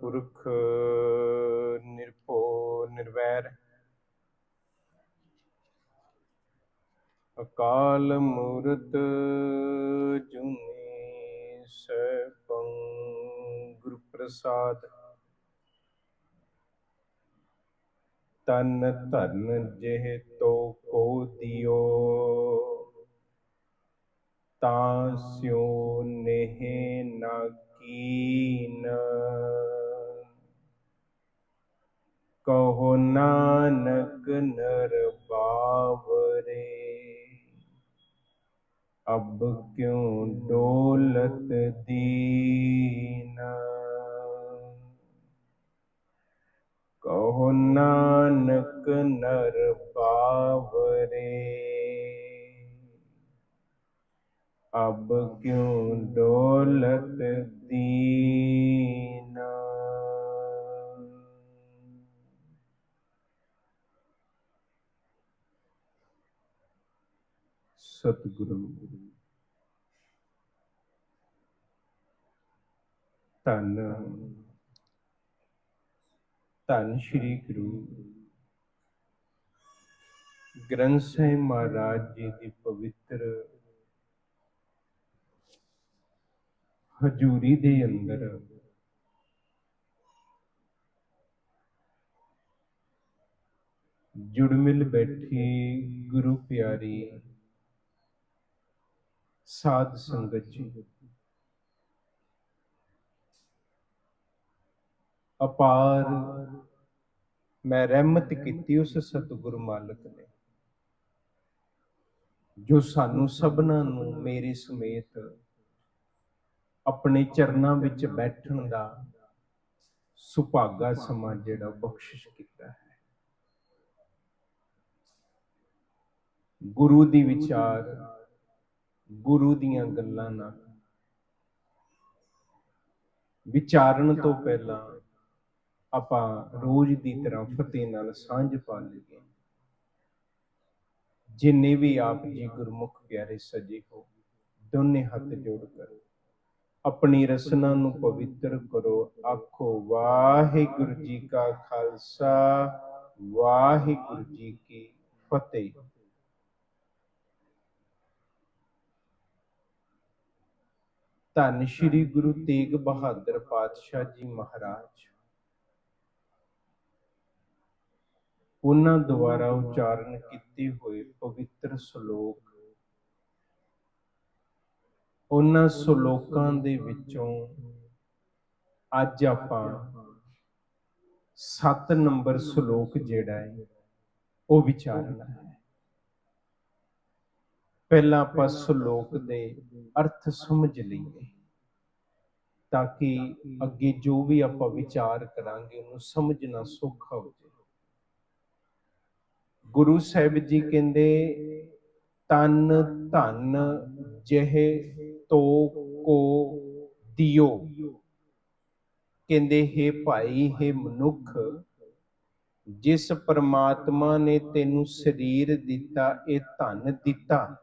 ਪੁਰਖ ਨਿਰਭਉ ਨਿਰਵੈਰ। ਅਕਾਲ ਮੂਰਤ ਜੁਨੀ ਸੈਭੰ ਗੁਰ ਪ੍ਰਸਾਦ ਤਨ ਧਨ ਜਿਹ ਤੋ ਕੋ ਦਿਓ, ਤਾਂ ਸਿਓ ਨੇਹ ਨਾ ਕੀਨ ਕਹੋ ਨਾਨਕ ਨਰ ਬਾਵਰੇ। ਅਬ ਕਿਉ ਡੋਲਤ ਦੀਨ? ਕਹੋ ਨਾਨਕ ਨਰ ਬਾਵਰੇ। ਅਬ ਕਿਉ ਡੋਲਤ ਦੀਨ? ਸਤਿਗੁਰੂ ਧੰਨ ਧੰਨ ਸ਼੍ਰੀ ਗੁਰੂ ਗ੍ਰੰਥ ਸਾਹਿਬ ਮਹਾਰਾਜ ਜੀ ਦੀ ਪਵਿੱਤਰ ਹਜੂਰੀ ਦੇ ਅੰਦਰ ਜੁੜ ਮਿਲ ਬੈਠੀ ਗੁਰੂ ਪਿਆਰੀ ਸਾਧ ਸੰਗਤ ਜੀ। ਅਪਾਰ ਮੈਂ ਰਹਿਮਤ ਕੀਤੀ ਉਸ ਸਤਿਗੁਰ ਮਾਲਕ ਨੇ ਜੋ ਸਾਨੂੰ ਸਭਨਾਂ ਨੂੰ ਮੇਰੇ ਸਮੇਤ ਆਪਣੇ ਚਰਨਾਂ ਵਿੱਚ ਬੈਠਣ ਦਾ ਸੁਭਾਗਾ ਸਮਾਂ ਜਿਹੜਾ ਬਖਸ਼ਿਸ਼ ਕੀਤਾ ਹੈ। ਗੁਰੂ ਦੀ ਵਿਚਾਰ ਗੁਰੂ ਦੀਆਂ ਗੱਲਾਂ ਨਾਲ ਵਿਚਾਰਨ ਤੋਂ ਪਹਿਲਾਂ ਆਪਾਂ ਰੋਜ਼ ਦੀ ਤਰ੍ਹਾਂ ਫਤਿਹ ਨਾਲ ਸਾਂਝ ਪਾ ਲਈਏ। ਜਿੰਨੇ ਵੀ ਆਪ ਜੀ ਗੁਰਮੁਖ ਪਿਆਰੇ ਸਜੇ ਹੋ ਦੋਨੇ ਹੱਥ ਜੋੜ ਕਰ। ਆਪਣੀ ਰਸਨਾ ਨੂੰ ਪਵਿੱਤਰ ਕਰੋ। ਆਖੋ ਵਾਹਿਗੁਰੂ ਜੀ ਕਾ ਖਾਲਸਾ। ਵਾਹਿਗੁਰੂ ਜੀ ਕੀ ਫਤਿਹ। ਧੰਨ ਸ਼੍ਰੀ ਗੁਰੂ ਤੇਗ ਬਹਾਦਰ ਪਾਤਸ਼ਾਹ ਜੀ ਮਹਾਰਾਜ। ਉਹਨਾਂ ਦੁਆਰਾ ਉਚਾਰਨ ਕੀਤੇ ਹੋਏ ਪਵਿੱਤਰ ਸ਼ਲੋਕ। ਉਹਨਾਂ ਸ਼ਲੋਕਾਂ ਦੇ ਵਿੱਚੋਂ ਅੱਜ ਆਪਾਂ 7 ਨੰਬਰ ਸ਼ਲੋਕ ਜਿਹੜਾ ਹੈ, ਉਹ ਵਿਚਾਰਨਾ ਹੈ ਪਹਿਲਾਂ ਆਪਾਂ ਸ਼ਲੋਕ ਦੇ ਅਰਥ ਸਮਝ ਲਈਏ ਤਾਂ ਕਿ ਅੱਗੇ ਜੋ ਵੀ ਆਪਾਂ ਵਿਚਾਰ ਕਰਾਂਗੇ ਉਹਨੂੰ ਸਮਝਣਾ ਸੌਖਾ ਹੋ ਜਾਵੇ ਗੁਰੂ ਸਾਹਿਬ ਜੀ ਕਹਿੰਦੇ, ਤਨ ਧਨ ਜਿਹ ਤੋ ਕੋ ਦਿਓ। ਕਹਿੰਦੇ, ਹੈ ਭਾਈ, ਹੈ ਮਨੁੱਖ, ਜਿਸ ਪਰਮਾਤਮਾ ਨੇ ਤੈਨੂੰ ਸਰੀਰ ਦਿੱਤਾ, ਇਹ ਧਨ ਦਿੱਤਾ।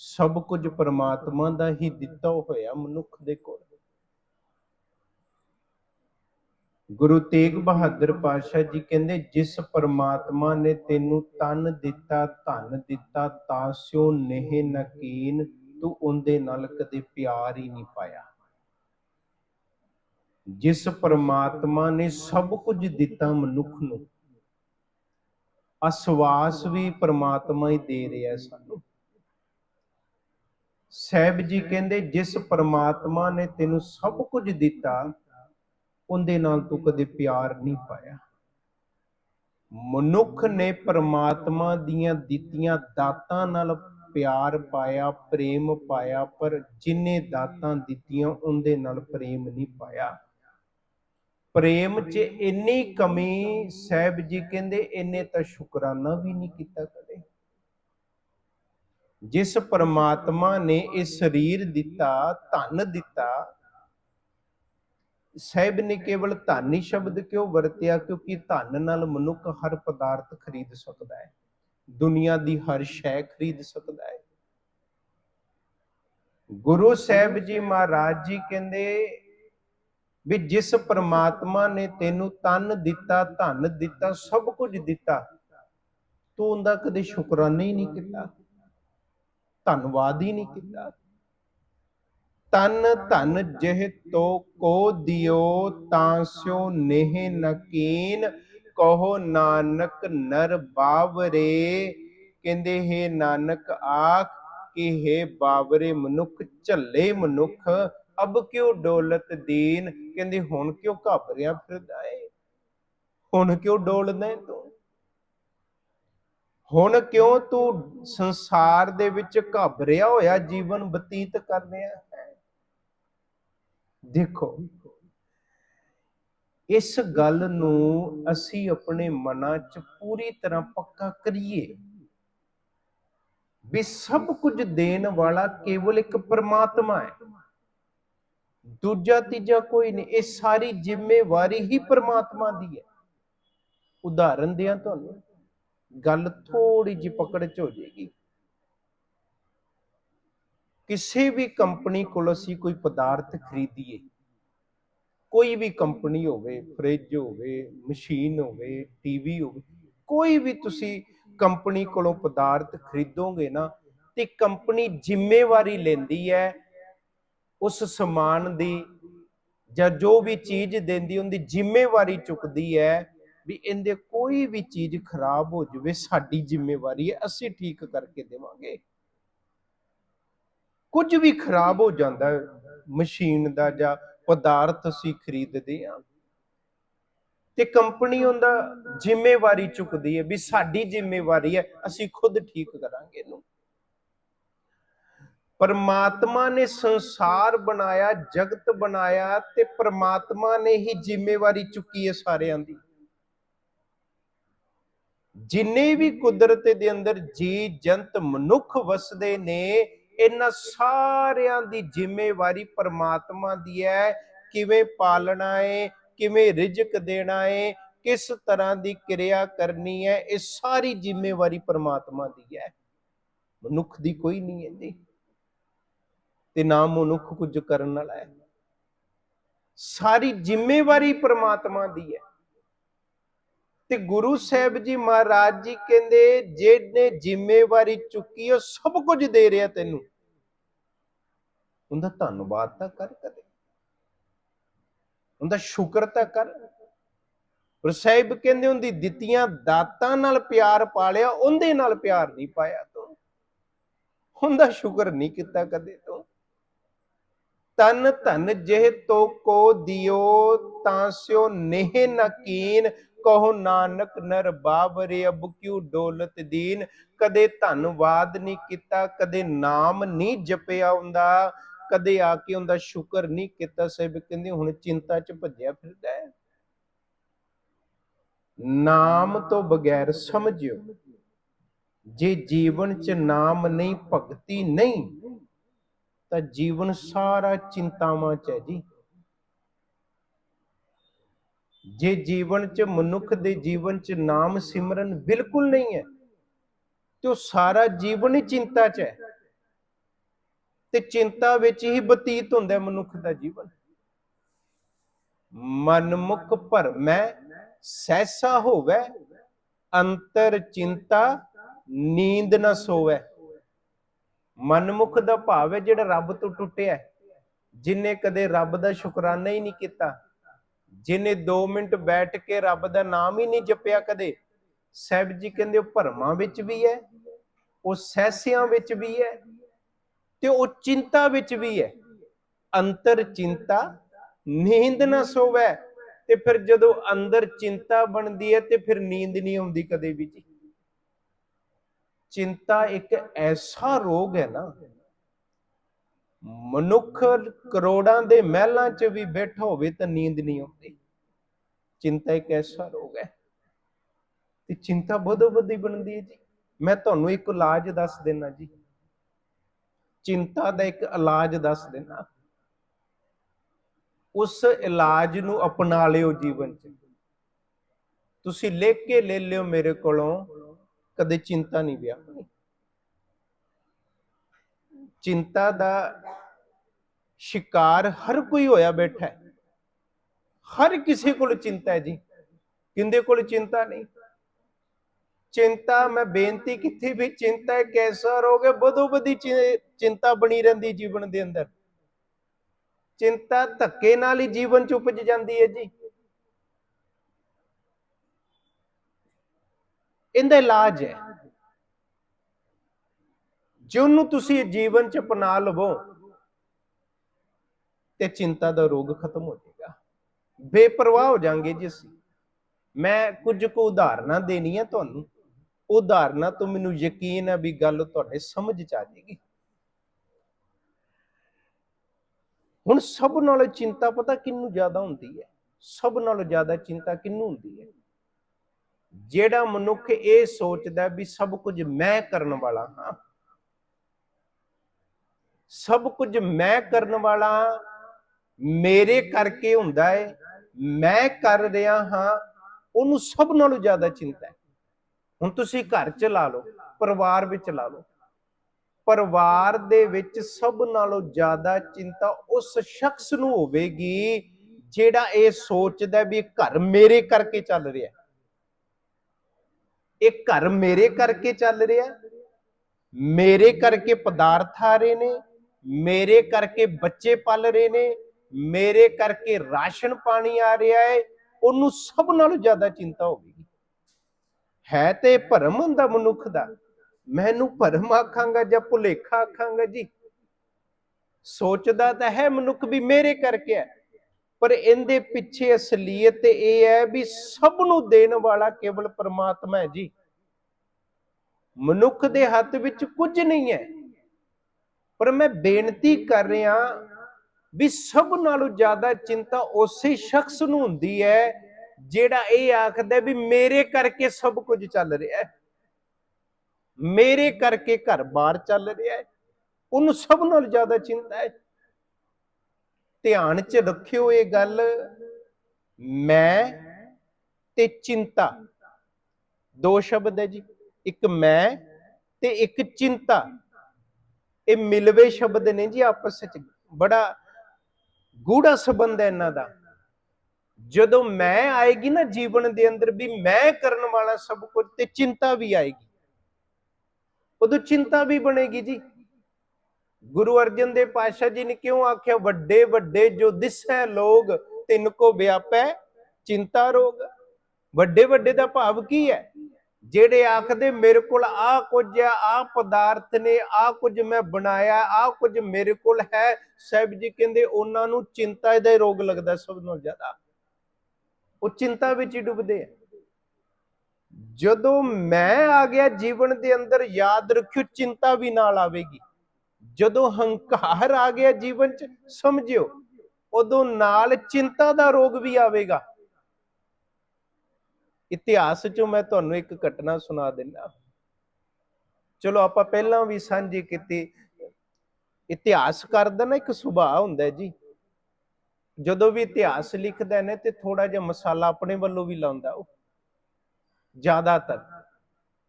ਸਭ ਕੁਝ ਪਰਮਾਤਮਾ ਦਾ ਹੀ ਦਿੱਤਾ ਹੋਇਆ ਮਨੁੱਖ ਦੇ ਕੋਲ। ਗੁਰੂ ਤੇਗ ਬਹਾਦਰ ਪਾਤਸ਼ਾਹ ਜੀ ਕਹਿੰਦੇ, ਜਿਸ ਪਰਮਾਤਮਾ ਨੇ ਤੈਨੂੰ ਤਨ ਦਿੱਤਾ, ਧਨ ਦਿੱਤਾ, ਤਾਂ ਨਹਿ ਨਕੀਨ ਤੂੰ ਉਹਦੇ ਨਾਲ ਕਦੇ ਪਿਆਰ ਹੀ ਨਹੀਂ ਪਾਇਆ। ਜਿਸ ਪਰਮਾਤਮਾ ਨੇ ਸਭ ਕੁਝ ਦਿੱਤਾ ਮਨੁੱਖ ਨੂੰ, ਅਸਵਾਸ ਵੀ ਪਰਮਾਤਮਾ ਹੀ ਦੇ ਰਿਹਾ ਸਾਨੂੰ। ਸਹਿਬ ਜੀ ਕਹਿੰਦੇ, ਜਿਸ ਪਰਮਾਤਮਾ ਨੇ ਤੈਨੂੰ ਸਭ ਕੁਝ ਦਿੱਤਾ, ਉਹਦੇ ਨਾਲ ਤੂੰ ਕਦੇ ਪਿਆਰ ਨਹੀਂ ਪਾਇਆ। ਮਨੁੱਖ ਨੇ ਪਰਮਾਤਮਾ ਦੀਆਂ ਦਿੱਤੀਆਂ ਦਾਤਾਂ ਨਾਲ ਪਿਆਰ ਪਾਇਆ, ਪ੍ਰੇਮ ਪਾਇਆ, ਪਰ ਜਿਨੇ ਦਾਤਾਂ ਦਿੱਤੀਆਂ, ਉਹਦੇ ਨਾਲ ਪ੍ਰੇਮ ਨਹੀਂ ਪਾਇਆ। ਪ੍ਰੇਮ 'ਚ ਇੰਨੀ ਕਮੀ, ਸਹਿਬ ਜੀ ਕਹਿੰਦੇ ਇੰਨੇ ਤਾਂ ਸ਼ੁਕਰਾਨਾ ਵੀ ਨਹੀਂ ਕੀਤਾ। ਜਿਸ ਪਰਮਾਤਮਾ ਨੇ ਇਹ ਸਰੀਰ ਦਿੱਤਾ, ਧਨ ਦਿੱਤਾ, ਸਾਹਿਬ ਨੇ ਕੇਵਲ ਧਨ ਹੀ ਸ਼ਬਦ ਕਿਉਂ ਵਰਤਿਆ? ਕਿਉਂਕਿ ਧਨ ਨਾਲ ਮਨੁੱਖ ਹਰ ਪਦਾਰਥ ਖਰੀਦ ਸਕਦਾ ਹੈ। ਦੁਨੀਆ ਦੀ ਹਰ ਸ਼ੈ ਖਰੀਦ ਸਕਦਾ ਹੈ। ਗੁਰੂ ਸਾਹਿਬ ਜੀ ਮਹਾਰਾਜ ਜੀ ਕਹਿੰਦੇ ਵੀ ਜਿਸ ਪਰਮਾਤਮਾ ਨੇ ਤੈਨੂੰ ਤਨ ਦਿੱਤਾ, ਧਨ ਦਿੱਤਾ, ਸਭ ਕੁਝ ਦਿੱਤਾ, ਤੂੰ ਉਹਦਾ ਕਦੇ ਸ਼ੁਕਰਾਨਾ ਹੀ ਨਹੀਂ ਕੀਤਾ। ਧੰਨਵਾਦ ਹੀ ਨਹੀਂ ਕੀਤਾ। ਤਨ ਧਨ ਜਿਹ ਤੋ ਕੋ ਦਿਓ, ਤਾਂ ਸਿਓ ਨੇਹ ਨਕੀਨ, ਕਹੋ ਨਾਨਕ ਨਰ ਬਾਵਰੇ। ਕਹਿੰਦੇ, ਹੈ ਨਾਨਕ ਆਖ ਕਿ ਹੈ ਬਾਵਰੇ ਮਨੁੱਖ, ਝੱਲੇ ਮਨੁੱਖ, ਅਬ ਕਿਉ ਡੋਲਤ ਦੀਨ? ਕਹਿੰਦੇ, ਹੁਣ ਕਿਉਂ ਘਾਬਰਿਆ ਫਿਰਦਾ ਏ? ਹੁਣ ਕਿਉਂ ਡੋਲਦਾ ਏ ਤੂੰ? ਹੁਣ ਕਿਉਂ ਤੂੰ ਸੰਸਾਰ ਦੇ ਵਿੱਚ ਘਾਬਰਿਆ ਹੋਇਆ ਜੀਵਨ ਬਤੀਤ ਕਰ ਰਿਹਾ ਹੈ? ਦੇਖੋ, ਇਸ ਗੱਲ ਨੂੰ ਅਸੀਂ ਆਪਣੇ ਮਨਾਂ 'ਚ ਪੂਰੀ ਤਰ੍ਹਾਂ ਪੱਕਾ ਕਰੀਏ ਵੀ ਸਭ ਕੁਝ ਦੇਣ ਵਾਲਾ ਕੇਵਲ ਇੱਕ ਪਰਮਾਤਮਾ ਹੈ। ਦੂਜਾ ਤੀਜਾ ਕੋਈ ਨਹੀਂ, ਇਹ ਸਾਰੀ ਜ਼ਿੰਮੇਵਾਰੀ ਹੀ ਪਰਮਾਤਮਾ ਦੀ ਹੈ। ਉਦਾਹਰਨ ਦਿਆਂ ਤੁਹਾਨੂੰ। ਗੱਲ ਥੋੜੀ ਜਿਹੀ ਪਕੜ ਚ ਹੋ ਜਾਏਗੀ। ਕਿਸੇ ਵੀ ਕੰਪਨੀ ਕੋਲ ਅਸੀਂ ਕੋਈ ਪਦਾਰਥ ਖਰੀਦੀਏ, ਕੋਈ ਵੀ ਕੰਪਨੀ ਹੋਵੇ, ਫ੍ਰਿਜ ਹੋਵੇ, ਮਸ਼ੀਨ ਹੋਵੇ, ਟੀਵੀ ਹੋਵੇ, ਕੋਈ ਵੀ ਤੁਸੀਂ ਕੰਪਨੀ ਕੋਲੋਂ ਪਦਾਰਥ ਖਰੀਦੋਗੇ ਨਾ, ਤੇ ਕੰਪਨੀ ਜ਼ਿੰਮੇਵਾਰੀ ਲੈਂਦੀ ਹੈ ਉਸ ਸਮਾਨ ਦੀ ਜਾਂ ਜੋ ਵੀ ਚੀਜ਼ ਦਿੰਦੀ, ਉਹਦੀ ਜ਼ਿੰਮੇਵਾਰੀ ਚੁੱਕਦੀ ਹੈ ਵੀ ਇਹਦੇ ਕੋਈ ਵੀ ਚੀਜ਼ ਖਰਾਬ ਹੋ ਜਾਵੇ, ਸਾਡੀ ਜ਼ਿੰਮੇਵਾਰੀ ਹੈ, ਅਸੀਂ ਠੀਕ ਕਰਕੇ ਦੇਵਾਂਗੇ। ਕੁਝ ਵੀ ਖਰਾਬ ਹੋ ਜਾਂਦਾ, ਮਸ਼ੀਨ ਦਾ ਜਾਂ ਪਦਾਰਥ ਅਸੀਂ ਖਰੀਦਦੇ ਆ ਤੇ ਕੰਪਨੀ ਉਹਦਾ ਜ਼ਿੰਮੇਵਾਰੀ ਚੁੱਕਦੀ ਹੈ ਵੀ ਸਾਡੀ ਜ਼ਿੰਮੇਵਾਰੀ ਹੈ, ਅਸੀਂ ਖੁਦ ਠੀਕ ਕਰਾਂਗੇ ਇਹਨੂੰ। ਪਰਮਾਤਮਾ ਨੇ ਸੰਸਾਰ ਬਣਾਇਆ, ਜਗਤ ਬਣਾਇਆ, ਤੇ ਪਰਮਾਤਮਾ ਨੇ ਹੀ ਜ਼ਿੰਮੇਵਾਰੀ ਚੁੱਕੀ ਹੈ ਸਾਰਿਆਂ ਦੀ। ਜਿੰਨੇ ਵੀ ਕੁਦਰਤ ਦੇ ਅੰਦਰ ਜੀ ਜੰਤ ਮਨੁੱਖ ਵਸਦੇ ਨੇ, ਇਹਨਾਂ ਸਾਰਿਆਂ ਦੀ ਜ਼ਿੰਮੇਵਾਰੀ ਪਰਮਾਤਮਾ ਦੀ ਹੈ। ਕਿਵੇਂ ਪਾਲਣਾ ਹੈ ਕਿਵੇਂ ਰਿਜ਼ਕ ਦੇਣਾ ਹੈ ਕਿਸ ਤਰ੍ਹਾਂ ਦੀ ਕਿਰਿਆ ਕਰਨੀ ਹੈ, ਇਹ ਸਾਰੀ ਜ਼ਿੰਮੇਵਾਰੀ ਪਰਮਾਤਮਾ ਦੀ ਹੈ। ਮਨੁੱਖ ਦੀ ਕੋਈ ਨਹੀਂ ਹੈ ਜੀ। ਤੇ ਨਾ ਮਨੁੱਖ ਕੁਝ ਕਰਨ ਵਾਲਾ ਹੈ। ਸਾਰੀ ਜ਼ਿੰਮੇਵਾਰੀ ਪਰਮਾਤਮਾ ਦੀ ਹੈ। ਤੇ ਗੁਰੂ ਸਾਹਿਬ ਜੀ ਮਹਾਰਾਜ ਜੀ ਕਹਿੰਦੇ, ਜਿਹਨੇ ਜ਼ਿੰਮੇਵਾਰੀ ਚੁੱਕੀ ਉਹ ਸਭ ਕੁਝ ਦੇ ਰਿਹਾ ਤੈਨੂੰ। ਉਹਦਾ ਧੰਨਵਾਦ ਤਾਂ ਕਰ ਕਦੇ। ਉਹਦਾ ਸ਼ੁਕਰ ਤਾਂ ਕਰ। ਗੁਰੂ ਸਾਹਿਬ ਕਹਿੰਦੇ, ਉਹਦੀ ਦਿੱਤੀਆਂ ਦਾਤਾਂ ਨਾਲ ਪਿਆਰ ਪਾਲਿਆ, ਉਹਦੇ ਨਾਲ ਪਿਆਰ ਨਹੀਂ ਪਾਇਆ ਤੂੰ। ਉਹਦਾ ਸ਼ੁਕਰ ਨਹੀਂ ਕੀਤਾ ਕਦੇ ਤੂੰ। ਤਨ ਧਨ ਜਿਹ ਤੋ ਕੋ ਦਿਓ, ਤਾਂ ਸਿਓ ਨੇਹ ਨਕੀਨ ਕਹੋ, ਨਾਨਕ ਨਰ ਬਾਬਰੇ ਅਬ ਕਿਉ ਡੋਲਤ ਦੀਨ? ਕਦੇ ਧੰਨਵਾਦ ਨਹੀਂ ਕੀਤਾ, ਕਦੇ ਨਾਮ ਨਹੀਂ ਜਪਿਆ ਹੁੰਦਾ, ਕਦੇ ਆ ਕੇ ਉਹਦਾ ਸ਼ੁਕਰ ਨਹੀਂ ਕੀਤਾ ਸਾਹਿਬ। ਕਹਿੰਦੇ ਹੁਣ ਚਿੰਤਾ 'ਚ ਭੱਜਿਆ ਫਿਰਦਾ ਹੈ। ਨਾਮ ਤੋਂ ਬਗੈਰ ਸਮਝਿਓ, ਜੇ ਜੀਵਨ 'ਚ ਨਾਮ ਨਹੀਂ, ਭਗਤੀ ਨਹੀਂ, ਤਾਂ ਜੀਵਨ ਸਾਰਾ ਚਿੰਤਾਵਾਂ 'ਚ ਹੈ ਜੀ। ਜੇ ਜੀਵਨ 'ਚ ਮਨੁੱਖ ਦੇ ਜੀਵਨ 'ਚ ਨਾਮ ਸਿਮਰਨ ਬਿਲਕੁਲ ਨਹੀਂ ਹੈ ਤੇ ਉਹ ਸਾਰਾ ਜੀਵਨ ਹੀ ਚਿੰਤਾ 'ਚ ਹੈ। ਤੇ ਚਿੰਤਾ ਵਿੱਚ ਹੀ ਬਤੀਤ ਹੁੰਦਾ ਹੈ ਮਨੁੱਖ ਦਾ ਜੀਵਨ। ਮਨਮੁਖ ਭਰਮੈ ਸਹਿਸਾ ਹੋਵੇ ਅੰਤਰ ਚਿੰਤਾ ਨੀਂਦ ਨਾ ਸੋਵੇ। ਮਨਮੁਖ ਦਾ ਭਾਵ ਹੈ ਜਿਹੜਾ ਰੱਬ ਤੋਂ ਟੁੱਟਿਆ ਹੈ, ਜਿਨੇ ਕਦੇ ਰੱਬ ਦਾ ਸ਼ੁਕਰਾਨਾ ਹੀ ਨਹੀਂ ਕੀਤਾ। ਜਿਨੇ 2 ਮਿੰਟ ਬੈਠ ਕੇ ਰੱਬ ਦਾ ਨਾਮ ਹੀ ਨਹੀਂ ਜਪਿਆ ਕਦੇ, ਸਾਹਿਬ ਜੀ ਕਹਿੰਦੇ ਉਹ ਭਰਮਾਂ ਵਿੱਚ ਵੀ ਹੈ, ਉਹ ਸੈਸਿਆਂ ਵਿੱਚ ਵੀ ਹੈ ਤੇ ਉਹ ਚਿੰਤਾ ਵਿੱਚ ਵੀ ਹੈ। ਅੰਤਰ ਚਿੰਤਾ, ਨੀਂਦ ਨਾ ਸੋਵੇ ਤੇ ਫਿਰ ਜਦੋਂ ਅੰਦਰ ਚਿੰਤਾ ਬਣਦੀ ਹੈ ਤੇ ਫਿਰ ਨੀਂਦ ਨਹੀਂ ਆਉਂਦੀ ਕਦੇ ਵੀ ਜੀ। ਚਿੰਤਾ ਇੱਕ ਐਸਾ ਰੋਗ ਹੈ ਨਾ ਮਨੁੱਖ ਕਰੋੜਾਂ ਦੇ ਮਹਿਲਾਂ 'ਚ ਵੀ ਬੈਠਾ ਹੋਵੇ ਤਾਂ ਨੀਂਦ ਨਹੀਂ ਆਉਂਦੀ। ਚਿੰਤਾ ਇੱਕ ਐਸਾ ਰੋਗ ਹੈ ਤੇ ਚਿੰਤਾ ਬਦੋ ਬਦੀ ਬਣਦੀ ਹੈ ਜੀ। ਮੈਂ ਤੁਹਾਨੂੰ ਇੱਕ ਇਲਾਜ ਦੱਸ ਦੇਣਾ ਜੀ। ਚਿੰਤਾ ਦਾ ਇੱਕ ਇਲਾਜ ਦੱਸ ਦੇਣਾ ਉਸ ਇਲਾਜ ਨੂੰ ਅਪਣਾ ਲਿਓ ਜੀਵਨ 'ਚ। ਤੁਸੀਂ ਲਿਖ ਕੇ ਲੈ ਲਿਓ ਮੇਰੇ ਕੋਲੋਂ। ਕਦੇ ਚਿੰਤਾ ਨਹੀਂ ਵਿਆਪਣੀ ਚਿੰਤਾ ਦਾ ਸ਼ਿਕਾਰ ਹਰ ਕੋਈ ਹੋਇਆ ਬੈਠਾ ਹੈ। ਹਰ ਕਿਸੇ ਕੋਲ ਚਿੰਤਾ ਹੈ ਜੀ। ਕਿੰਦੇ ਕੋਲ ਚਿੰਤਾ ਨਹੀਂ। ਚਿੰਤਾ, ਮੈਂ ਬੇਨਤੀ ਕੀਤੀ ਵੀ ਚਿੰਤਾ ਇੱਕ ਐਸਾ ਰੋਗ ਹੈ ਬਦੋ ਬਦੀ ਚਿੰਤਾ ਬਣੀ ਰਹਿੰਦੀ ਜੀਵਨ ਦੇ ਅੰਦਰ। ਚਿੰਤਾ ਧੱਕੇ ਨਾਲ ਹੀ ਜੀਵਨ ਚ ਉਪਜ ਜਾਂਦੀ ਹੈ ਜੀ। ਇਹਦਾ ਇਲਾਜ ਹੈ। ਜੇ ਉਹਨੂੰ ਤੁਸੀਂ ਜੀਵਨ ਚ ਅਪਣਾ ਲਵੋ, ਤੇ ਚਿੰਤਾ ਦਾ ਰੋਗ ਖਤਮ ਹੋ ਜਾਏਗਾ। ਬੇਪਰਵਾਹ ਹੋ ਜਾਾਂਗੇ ਜੀ ਅਸੀਂ। ਮੈਂ ਕੁਝ ਕੁ ਉਦਾਹਰਨਾਂ ਦੇਣੀਆਂ ਤੁਹਾਨੂੰ। ਉਦਾਹਰਨਾਂ ਤੋਂ ਮੈਨੂੰ ਯਕੀਨ ਹੈ ਵੀ ਗੱਲ ਤੁਹਾਡੇ ਸਮਝ ਚ ਆ ਜਾਏਗੀ। ਹੁਣ ਸਭ ਨਾਲੋਂ ਚਿੰਤਾ ਪਤਾ ਕਿੰਨੂੰ ਜ਼ਿਆਦਾ ਹੁੰਦੀ ਹੈ? ਸਭ ਨਾਲੋਂ ਜ਼ਿਆਦਾ ਚਿੰਤਾ ਕਿੰਨੂੰ ਹੁੰਦੀ ਹੈ? ਜਿਹੜਾ ਮਨੁੱਖ ਇਹ ਸੋਚਦਾ ਵੀ ਸਭ ਕੁਝ ਮੈਂ ਕਰਨ ਵਾਲਾ ਹਾਂ ਸਭ ਕੁਝ ਮੈਂ ਕਰਨ ਵਾਲਾ ਹਾਂ, ਮੇਰੇ ਕਰਕੇ ਹੁੰਦਾ ਹੈ ਮੈਂ ਕਰ ਰਿਹਾ ਹਾਂ ਉਹਨੂੰ ਸਭ ਨਾਲੋਂ ਜ਼ਿਆਦਾ ਚਿੰਤਾ ਹੈ। ਹੁਣ ਤੁਸੀਂ ਘਰ ਚ ਲਾ ਲਓ ਪਰਿਵਾਰ ਵਿੱਚ ਲਾ ਲਓ। ਪਰਿਵਾਰ ਦੇ ਵਿੱਚ ਸਭ ਨਾਲੋਂ ਜ਼ਿਆਦਾ ਚਿੰਤਾ ਉਸ ਸ਼ਖਸ ਨੂੰ ਹੋਵੇਗੀ ਜਿਹੜਾ ਇਹ ਸੋਚਦਾ ਵੀ ਘਰ ਮੇਰੇ ਕਰਕੇ ਚੱਲ ਰਿਹਾ। ਇਹ ਘਰ ਮੇਰੇ ਕਰਕੇ ਚੱਲ ਰਿਹਾ। ਮੇਰੇ ਕਰਕੇ ਪਦਾਰਥ ਆ ਰਹੇ ਨੇ। ਮੇਰੇ ਕਰਕੇ ਬੱਚੇ ਪਲ ਰਹੇ ਨੇ, ਮੇਰੇ ਕਰਕੇ ਰਾਸ਼ਨ ਪਾਣੀ ਆ ਰਿਹਾ ਹੈ, ਉਹਨੂੰ ਸਭ ਨਾਲੋਂ ਜ਼ਿਆਦਾ ਚਿੰਤਾ ਹੋਵੇਗੀ ਹੈ ਤੇ ਭਰਮ ਹੁੰਦਾ ਮਨੁੱਖ ਦਾ। ਮੈਨੂੰ ਭਰਮ ਆਖਾਂਗਾ ਜਾਂ ਭੁਲੇਖਾ ਆਖਾਂਗਾ ਜੀ? ਸੋਚਦਾ ਤਾਂ ਹੈ ਮਨੁੱਖ ਵੀ ਮੇਰੇ ਕਰਕੇ ਹੈ, ਪਰ ਇਹਦੇ ਪਿੱਛੇ ਅਸਲੀਅਤ ਇਹ ਹੈ ਵੀ ਸਭ ਨੂੰ ਦੇਣ ਵਾਲਾ ਕੇਵਲ ਪਰਮਾਤਮਾ ਹੈ ਜੀ। ਮਨੁੱਖ ਦੇ ਹੱਥ ਵਿੱਚ ਕੁਝ ਨਹੀਂ ਹੈ। ਪਰ ਮੈਂ ਬੇਨਤੀ ਕਰ ਰਿਹਾ ਵੀ ਸਭ ਨਾਲੋਂ ਜ਼ਿਆਦਾ ਚਿੰਤਾ ਉਸੇ ਸ਼ਖਸ ਨੂੰ ਹੁੰਦੀ ਹੈ ਜਿਹੜਾ ਇਹ ਆਖਦਾ ਵੀ ਮੇਰੇ ਕਰਕੇ ਸਭ ਕੁਝ ਚੱਲ ਰਿਹਾ ਹੈ। ਮੇਰੇ ਕਰਕੇ ਘਰ-ਬਾਰ ਚੱਲ ਰਿਹਾ ਹੈ। ਉਹਨੂੰ ਸਭ ਨਾਲੋਂ ਜ਼ਿਆਦਾ ਚਿੰਤਾ ਹੈ। ਧਿਆਨ 'ਚ ਰੱਖਿਓ ਇਹ ਗੱਲ। ਮੈਂ ਤੇ ਚਿੰਤਾ। ਦੋ ਸ਼ਬਦ ਹੈ ਜੀ। ਇੱਕ ਮੈਂ ਤੇ ਇੱਕ ਚਿੰਤਾ। ਇਹ ਮਿਲਵੇ ਸ਼ਬਦ ਨੇ ਜੀ ਆਪਸ ਵਿੱਚ। ਬੜਾ ਗੂੜਾ ਸੰਬੰਧ ਹੈ ਇਹਨਾਂ ਦਾ। ਜਦੋਂ ਮੈਂ ਆਏਗੀ ਨਾ ਜੀਵਨ ਦੇ ਅੰਦਰ ਵੀ ਮੈਂ ਕਰਨ ਵਾਲਾ ਸਭ ਕੁਝ ਤੇ ਚਿੰਤਾ ਵੀ ਆਏਗੀ। ਉਦੋਂ ਚਿੰਤਾ ਵੀ ਬਣੇਗੀ ਜੀ। ਗੁਰੂ ਅਰਜਨ ਦੇਵ ਪਾਤਸ਼ਾਹ ਜੀ ਨੇ ਕਿਉਂ ਆਖਿਆ, ਵੱਡੇ ਵੱਡੇ ਜੋ ਦਿਸੈ ਲੋਗ ਤਿੰਨ ਕੋ ਵਿਆਪੈ ਚਿੰਤਾ ਰੋਗ। ਵੱਡੇ ਵੱਡੇ ਦਾ ਭਾਵ ਕੀ ਹੈ? ਜਿਹੜੇ ਆਖਦੇ ਮੇਰੇ ਕੋਲ ਆ ਕੁਝ ਆ ਆ ਪਦਾਰਥ ਨੇ ਆ ਕੁਝ ਮੈਂ ਬਣਾਇਆ ਆ ਕੁਝ ਮੇਰੇ ਕੋਲ ਹੈ। ਸਾਹਿਬ ਜੀ ਕਹਿੰਦੇ ਉਹਨਾਂ ਨੂੰ ਚਿੰਤਾ ਦਾ ਹੀ ਰੋਗ ਲੱਗਦਾ ਸਭ ਤੋਂ ਜ਼ਿਆਦਾ। ਉਹ ਚਿੰਤਾ ਵਿੱਚ ਹੀ ਡੁੱਬਦੇ ਆ। ਜਦੋਂ ਮੈਂ ਆ ਗਿਆ ਜੀਵਨ ਦੇ ਅੰਦਰ, ਯਾਦ ਰੱਖਿਓ ਚਿੰਤਾ ਵੀ ਨਾਲ ਆਵੇਗੀ। ਜਦੋਂ ਹੰਕਾਰ ਆ ਗਿਆ ਜੀਵਨ ਚ, ਸਮਝਿਓ, ਉਦੋਂ ਨਾਲ ਚਿੰਤਾ ਦਾ ਰੋਗ ਵੀ ਆਵੇਗਾ। ਇਤਿਹਾਸ ਚੋਂ ਮੈਂ ਤੁਹਾਨੂੰ ਇੱਕ ਘਟਨਾ ਸੁਣਾ ਦਿੰਦਾ। ਚਲੋ ਆਪਾਂ ਪਹਿਲਾਂ ਵੀ ਸਾਂਝੀ ਕੀਤੀ। ਇਤਿਹਾਸਕਾਰ ਦਾ ਨਾ ਇੱਕ ਸੁਭਾਅ ਹੁੰਦਾ ਜੀ। ਜਦੋਂ ਵੀ ਇਤਿਹਾਸ ਲਿਖਦਾ ਨੇ ਤੇ ਥੋੜਾ ਜਿਹਾ ਮਸਾਲਾ ਆਪਣੇ ਵੱਲੋਂ ਵੀ ਲਾਉਂਦਾ ਉਹ। ਜ਼ਿਆਦਾਤਰ।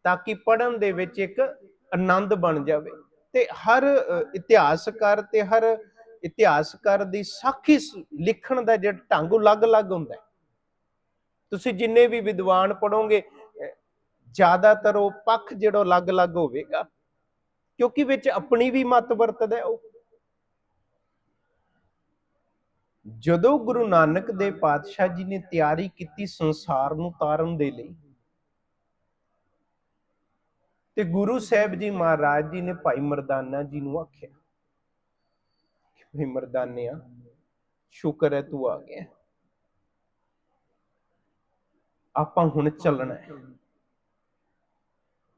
ਤਾਂ ਕਿ ਪੜਨ ਦੇ ਵਿੱਚ ਇੱਕ ਆਨੰਦ ਬਣ ਜਾਵੇ। ਤੇ ਹਰ ਇਤਿਹਾਸਕਾਰ ਤੇ ਹਰ ਇਤਿਹਾਸਕਾਰ ਦੀ ਸਾਖੀ ਲਿਖਣ ਦਾ ਜਿਹੜਾ ਢੰਗ ਉਹ ਅਲੱਗ-ਅਲੱਗ ਹੁੰਦਾ ਹੈ। ਤੁਸੀਂ ਜਿੰਨੇ ਵੀ ਵਿਦਵਾਨ ਪੜੋਗੇ ਜ਼ਿਆਦਾਤਰ ਉਹ ਪੱਖ ਜਿਹੜਾ ਅਲੱਗ-ਅਲੱਗ ਹੋਵੇਗਾ, ਕਿਉਂਕਿ ਵਿੱਚ ਆਪਣੀ ਵੀ ਮਤ ਵਰਤਦਾ ਉਹ। ਜਦੋਂ ਗੁਰੂ ਨਾਨਕ ਦੇਵ ਪਾਤਸ਼ਾਹ ਜੀ ਨੇ ਤਿਆਰੀ ਕੀਤੀ ਸੰਸਾਰ ਨੂੰ ਤਾਰਨ ਦੇ ਲਈ, ਤੇ ਗੁਰੂ ਸਾਹਿਬ ਜੀ ਮਹਾਰਾਜ ਜੀ ਨੇ ਭਾਈ ਮਰਦਾਨਾ ਜੀ ਨੂੰ ਆਖਿਆ ਭਾਈ ਮਰਦਾਨਿਆ, ਸ਼ੁਕਰ ਹੈ ਤੂੰ ਆ ਗਿਆ। ਆਪਾਂ ਹੁਣ ਚੱਲਣਾ ਹੈ।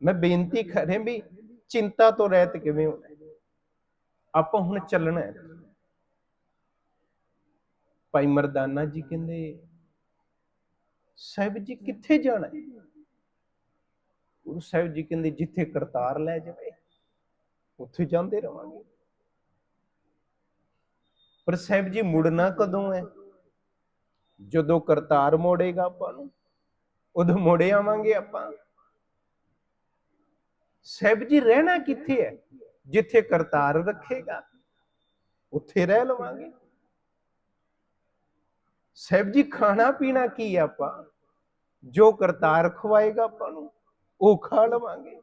ਮੈਂ ਬੇਨਤੀ ਕਰ ਰਿਹਾ ਵੀ ਚਿੰਤਾ ਤੋਂ ਰਹਿਤ ਕਿਵੇਂ ਹੋਣਾ ਆਪਾਂ ਹੁਣ ਚੱਲਣਾ ਹੈ। ਭਾਈ ਮਰਦਾਨਾ ਜੀ ਕਹਿੰਦੇ, ਸਾਹਿਬ ਜੀ ਕਿੱਥੇ ਜਾਣਾ ਹੈ? ਗੁਰੂ ਸਾਹਿਬ ਜੀ ਕਹਿੰਦੇ, ਜਿੱਥੇ ਕਰਤਾਰ ਲੈ ਜਾਵੇ, ਉੱਥੇ ਜਾਂਦੇ ਰਵਾਂਗੇ। ਪਰ ਸਾਹਿਬ ਜੀ ਮੁੜਨਾ ਕਦੋਂ ਹੈ? ਜਦੋਂ ਕਰਤਾਰ ਮੋੜੇਗਾ ਆਪਾਂ ਨੂੰ। ਉਦੋਂ ਮੋੜੇ ਆਵਾਂਗੇ ਆਪਾਂ। ਸਾਹਿਬ ਜੀ ਰਹਿਣਾ ਕਿੱਥੇ ਹੈ? ਜਿੱਥੇ ਕਰਤਾਰ ਰੱਖੇਗਾ, ਉੱਥੇ ਰਹਿ ਲਵਾਂਗੇ। ਸਾਹਿਬ ਜੀ, ਖਾਣਾ ਪੀਣਾ ਕੀ ਹੈ ਆਪਾਂ? ਜੋ ਕਰਤਾਰ ਖਵਾਏਗਾ ਆਪਾਂ ਨੂੰ, ਉਹ ਖਾ ਲਵਾਂਗੇ।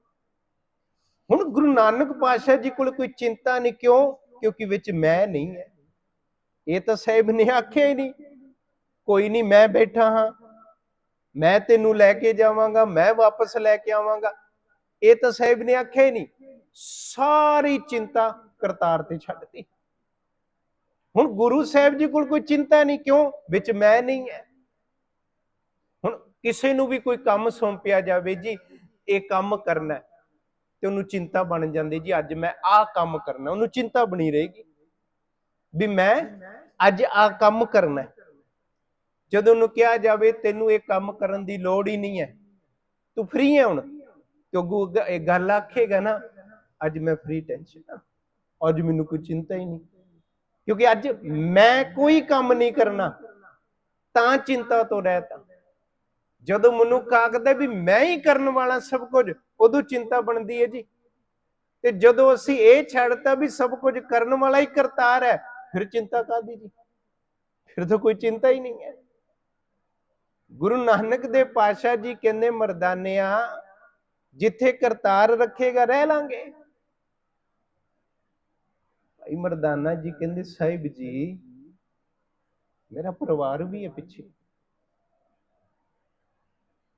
ਹੁਣ ਗੁਰੂ ਨਾਨਕ ਪਾਤਸ਼ਾਹ ਜੀ ਕੋਲ ਕੋਈ ਚਿੰਤਾ ਨਹੀਂ, ਕਿਉਂ? ਕਿਉਂਕਿ ਵਿੱਚ ਮੈਂ ਨਹੀਂ ਹੈ। ਇਹ ਤਾਂ ਸਾਹਿਬ ਨੇ ਆਖਿਆ ਹੀ ਨਹੀਂ। ਕੋਈ ਨਹੀਂ, ਮੈਂ ਬੈਠਾ ਹਾਂ। ਮੈਂ ਤੈਨੂੰ ਲੈ ਕੇ ਜਾਵਾਂਗਾ, ਮੈਂ ਵਾਪਸ ਲੈ ਕੇ ਆਵਾਂਗਾ। ਇਹ ਤਾਂ ਸਾਹਿਬ ਨੇ ਆਖਿਆ ਹੀ ਨਹੀਂ। ਸਾਰੀ ਚਿੰਤਾ ਕਰਤਾਰ ਤੇ ਛੱਡਤੀ। ਹੁਣ ਗੁਰੂ ਸਾਹਿਬ ਜੀ ਕੋਲ ਕੋਈ ਚਿੰਤਾ ਨਹੀਂ, ਕਿਉਂ? ਵਿੱਚ ਮੈਂ ਨਹੀਂ ਹੈ ਹੁਣ ਕਿਸੇ ਨੂੰ ਵੀ ਕੋਈ ਕੰਮ ਸੌਂਪਿਆ ਜਾਵੇ ਜੀ, ਇਹ ਕੰਮ ਕਰਨਾ ਤੇ ਉਹਨੂੰ ਚਿੰਤਾ ਬਣ ਜਾਂਦੀ ਜੀ, ਅੱਜ ਮੈਂ ਆਹ ਕੰਮ ਕਰਨਾ, ਉਹਨੂੰ ਚਿੰਤਾ ਬਣੀ ਰਹੇਗੀ। ਵੀ ਮੈਂ ਅੱਜ ਆਹ ਕੰਮ ਕਰਨਾ ਜਦੋਂ ਉਹਨੂੰ ਕਿਹਾ ਜਾਵੇ, ਤੈਨੂੰ ਇਹ ਕੰਮ ਕਰਨ ਦੀ ਲੋੜ ਹੀ ਨਹੀਂ ਹੈ। ਤੂੰ ਫ੍ਰੀ ਹੈ ਹੁਣ? ਤੇ ਅੱਗੋਂ ਇਹ ਗੱਲ ਆਖੇਗਾ ਨਾ, ਅੱਜ ਮੈਂ ਫ੍ਰੀ ਟੈਨਸ਼ਨ ਆ। ਅੱਜ ਮੈਨੂੰ ਕੋਈ ਚਿੰਤਾ ਹੀ ਨਹੀਂ। ਕਿਉਂਕਿ ਅੱਜ ਮੈਂ ਕੋਈ ਕੰਮ ਨਹੀਂ ਕਰਨਾ, ਤਾਂ ਚਿੰਤਾ ਤੋਂ ਰਹਿਤਾ ਜਦੋਂ ਮਨੁੱਖ ਆਖਦਾ ਵੀ ਮੈਂ ਹੀ ਕਰਨ ਵਾਲਾ ਸਭ ਕੁਝ, ਉਦੋਂ ਚਿੰਤਾ ਬਣਦੀ ਹੈ ਜੀ। ਤੇ ਜਦੋਂ ਅਸੀਂ ਇਹ ਛੱਡਤਾ ਵੀ ਸਭ ਕੁਝ ਕਰਨ ਵਾਲਾ ਹੀ ਕਰਤਾਰ ਹੈ, ਫਿਰ ਚਿੰਤਾ ਕਾਦੀ ਜੀ? ਫਿਰ ਤਾਂ ਕੋਈ ਚਿੰਤਾ ਹੀ ਨਹੀਂ ਹੈ। ਗੁਰੂ ਨਾਨਕ ਦੇ ਪਾਤਸ਼ਾਹ ਜੀ ਕਹਿੰਦੇ, ਮਰਦਾਨਿਆ, ਜਿੱਥੇ ਕਰਤਾਰ ਰੱਖੇਗਾ, ਰਹਿ ਲਾਂਗੇ। ਭਾਈ ਮਰਦਾਨਾ ਜੀ ਕਹਿੰਦੇ, ਸਾਹਿਬ ਜੀ, ਮੇਰਾ ਪਰਿਵਾਰ ਵੀ ਹੈ ਪਿੱਛੇ।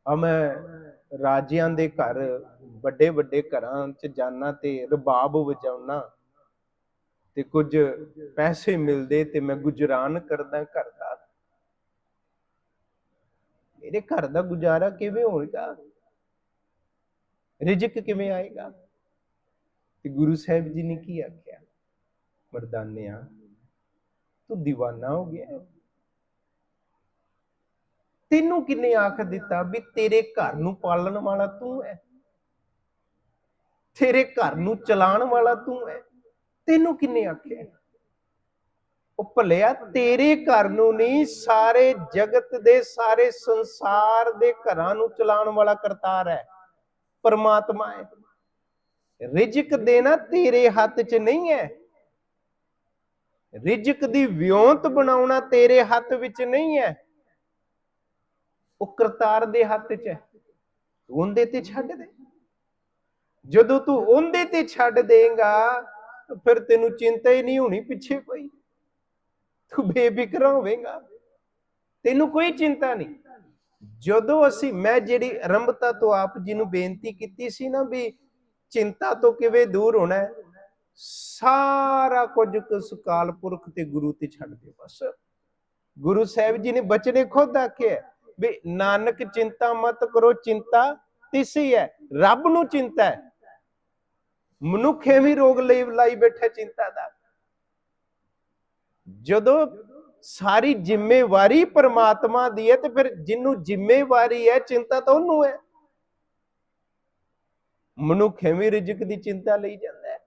ਆ ਮੈਂ ਰਾਜਿਆਂ ਦੇ ਘਰ ਵੱਡੇ ਵੱਡੇ ਘਰਾਂ 'ਚ ਜਾਣਾ ਤੇ ਰਬਾਬ ਵਜਾਉਣਾ ਤੇ ਕੁਝ ਪੈਸੇ ਮਿਲਦੇ ਤੇ ਮੈਂ ਗੁਜਰਾਨ ਕਰਦਾ ਘਰ ਦਾ ਮੇਰੇ ਘਰ ਦਾ ਗੁਜ਼ਾਰਾ ਕਿਵੇਂ ਹੋਏਗਾ? ਰਿਜਕ ਕਿਵੇਂ ਆਏਗਾ? ਤੇ ਗੁਰੂ ਸਾਹਿਬ ਜੀ ਨੇ ਕੀ ਆਖਿਆ? ਮਰਦਾਨਿਆ, ਤੂੰ دیਵਾਨਾ ਹੋ ਗਿਆ। ਤੈਨੂੰ ਕਿੰਨੇ ਆਖ ਦਿੱਤਾ ਵੀ ਤੇਰੇ ਘਰ ਨੂੰ ਪਾਲਣ ਵਾਲਾ ਤੂੰ ਹੈ? ਤੇਰੇ ਘਰ ਨੂੰ ਚਲਾਉਣ ਵਾਲਾ ਤੂੰ ਹੈ? ਤੈਨੂੰ ਕਿੰਨੇ ਆਖਿਆ? ਉਹ ਭਲਿਆ, ਤੇਰੇ ਘਰ ਨੂੰ ਨਹੀਂ, ਸਾਰੇ ਜਗਤ ਦੇ, ਸਾਰੇ ਸੰਸਾਰ ਦੇ ਘਰਾਂ ਨੂੰ ਚਲਾਉਣ ਵਾਲਾ ਕਰਤਾਰ ਹੈ। ਪਰਮਾਤਮਾ ਹੈ। ਰਿਜਕ ਦੇਣਾ ਤੇਰੇ ਹੱਥ 'ਚ ਨਹੀਂ ਹੈ। ਰਿਜਕ ਦੀ ਵਿਉਂਤ ਬਣਾਉਣਾ ਤੇਰੇ ਹੱਥ ਵਿੱਚ ਨਹੀਂ ਹੈ। ਉਹ ਕਰਤਾਰ ਦੇ ਹੱਥ 'ਚ ਹੈ। ਉਹਦੇ ਤੇ ਛੱਡ ਦੇ। ਜਦੋਂ ਤੂੰ ਉਹਦੇ ਤੇ ਛੱਡ ਦੇਗਾ ਫਿਰ ਤੈਨੂੰ ਚਿੰਤਾ ਹੀ ਨਹੀਂ ਹੋਣੀ ਪਿੱਛੇ ਕੋਈ ਤੂੰ ਬੇਫਿਕਰ ਹੋਵੇਂਗਾ। ਤੈਨੂੰ ਕੋਈ ਚਿੰਤਾ ਨਹੀਂ। ਜਦੋਂ ਅਸੀਂ, ਮੈਂ ਜਿਹੜੀ ਆਰੰਭਤਾ ਤੋਂ ਆਪ ਜੀ ਨੂੰ ਬੇਨਤੀ ਕੀਤੀ ਸੀ ਨਾ ਵੀ ਚਿੰਤਾ ਤੋਂ ਕਿਵੇਂ ਦੂਰ ਹੋਣਾ ਹੈ, ਸਾਰਾ ਕੁਝ ਕਿਸ ਕਾਲ ਪੁਰਖ ਤੇ ਗੁਰੂ ਤੇ ਛੱਡ ਦਿਓ ਬਸ। ਗੁਰੂ ਸਾਹਿਬ ਜੀ ਨੇ ਬਚਨੇ ਖੁਦ ਆਖਿਆ ਵੀ ਨਾਨਕ ਚਿੰਤਾ ਮਤ ਕਰੋ, ਚਿੰਤਾ ਤਿਸੀ ਹੈ, ਰੱਬ ਨੂੰ ਚਿੰਤਾ ਹੈ। ਮਨੁੱਖ ਐਵੇਂ ਰੋਗ ਲਈ ਲਾਈ ਬੈਠਾ ਚਿੰਤਾ ਦਾ। ਜਦੋਂ ਸਾਰੀ ਜ਼ਿੰਮੇਵਾਰੀ ਪਰਮਾਤਮਾ ਦੀ ਹੈ ਤੇ ਫਿਰ ਜਿੰਨੂੰ ਜ਼ਿੰਮੇਵਾਰੀ ਹੈ, ਚਿੰਤਾ ਤਾਂ ਉਹਨੂੰ ਹੈ। ਮਨੁੱਖ ਐਵੇਂ ਰਿਜਕ ਦੀ ਚਿੰਤਾ ਲਈ ਜਾਂਦਾ ਹੈ।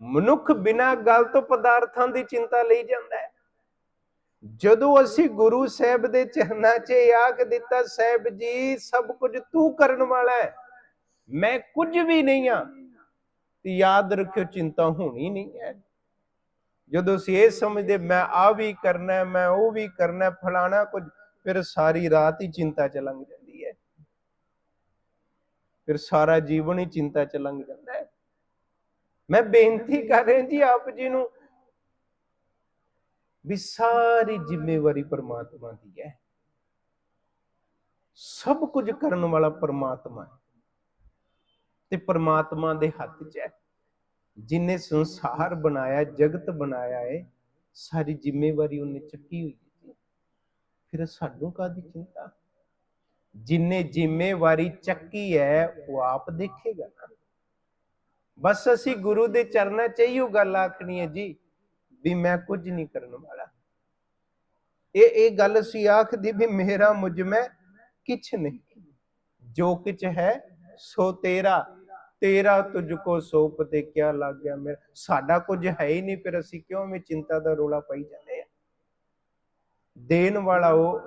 ਮਨੁੱਖ ਬਿਨਾਂ ਗੱਲ ਤੋਂ ਪਦਾਰਥਾਂ ਦੀ ਚਿੰਤਾ ਲਈ ਜਾਂਦਾ ਹੈ। ਜਦੋਂ ਅਸੀਂ ਗੁਰੂ ਸਾਹਿਬ ਦੇ ਚਰਨਾਂ 'ਚ ਆਖ ਦਿੱਤਾ, ਸਾਹਿਬ ਜੀ, ਸਭ ਕੁਝ ਤੂੰ ਕਰਨ ਵਾਲਾ ਹੈ। ਮੈਂ ਕੁਝ ਵੀ ਨਹੀਂ ਆ। ਤੇ ਯਾਦ ਰੱਖਿਓ, ਚਿੰਤਾ ਹੋਣੀ ਨਹੀਂ ਹੈ। ਜਦੋਂ ਅਸੀਂ ਇਹ ਸਮਝਦੇ ਮੈਂ ਆ ਵੀ ਕਰਨਾ ਮੈਂ ਉਹ ਵੀ ਕਰਨਾ ਹੈ, ਫਲਾਣਾ ਕੁਝ ਫਿਰ ਸਾਰੀ ਰਾਤ ਹੀ ਚਿੰਤਾ ਚ ਲੰਘ ਜਾਂਦੀ ਹੈ। ਫਿਰ ਸਾਰਾ ਜੀਵਨ ਹੀ ਚਿੰਤਾ ਚ ਲੰਘ ਜਾਂਦਾ ਹੈ। ਮੈਂ ਬੇਨਤੀ ਕਰ ਰਿਹਾ ਜੀ ਆਪ ਜੀ ਨੂੰ ਵੀ ਸਾਰੀ ਜ਼ਿੰਮੇਵਾਰੀ ਪਰਮਾਤਮਾ ਦੀ ਹੈ। ਸਭ ਕੁਝ ਕਰਨ ਵਾਲਾ ਪਰਮਾਤਮਾ ਹੈ। ਤੇ ਪਰਮਾਤਮਾ ਦੇ ਹੱਥ 'ਚ ਹੈ। ਜਿਨੇ ਸੰਸਾਰ ਬਣਾਇਆ, ਜਗਤ ਬਣਾਇਆ ਹੈ ਸਾਰੀ ਜ਼ਿੰਮੇਵਾਰੀ ਉਹਨੇ ਚੱਕੀ ਹੋਈ ਹੈ ਫਿਰ ਸਾਨੂੰ ਕਾਦੀ ਚਿੰਤਾ? ਜਿਨੇ ਜ਼ਿੰਮੇਵਾਰੀ ਚੱਕੀ ਹੈ, ਉਹ ਆਪ ਦੇਖੇਗਾ ਬਸ ਅਸੀਂ ਗੁਰੂ ਦੇ ਚਰਨਾਂ 'ਚ ਹੀ ਉਹ ਗੱਲ ਆਖਣੀ ਹੈ ਜੀ, ਵੀ ਮੈਂ ਕੁਝ ਨਹੀਂ ਕਰਨ ਵਾਲਾ। ਇਹ ਇਹ ਗੱਲ ਅਸੀਂ ਆਖਦੀ ਵੀ ਮੇਰਾ ਮੁਝ ਮੈਂ ਕਿਛ ਨਹੀਂ। ਜੋ ਕਿਛ ਹੈ, ਸੋ ਤੇਰਾ। ਤੇਰਾ ਤੁਝ ਕੋ ਸੋਪ ਤੇ ਕਿਆ ਲੱਗ ਗਿਆ ਮੇਰਾ। ਸਾਡਾ ਕੁਝ ਹੈ ਹੀ ਨਹੀਂ, ਫਿਰ ਅਸੀਂ ਕਿਉਂ ਮੈਂ ਚਿੰਤਾ ਦਾ ਰੋਲਾ ਪਾਈ ਜਾਂਦੇ ਆ? ਦੇਣ ਵਾਲਾ ਉਹ,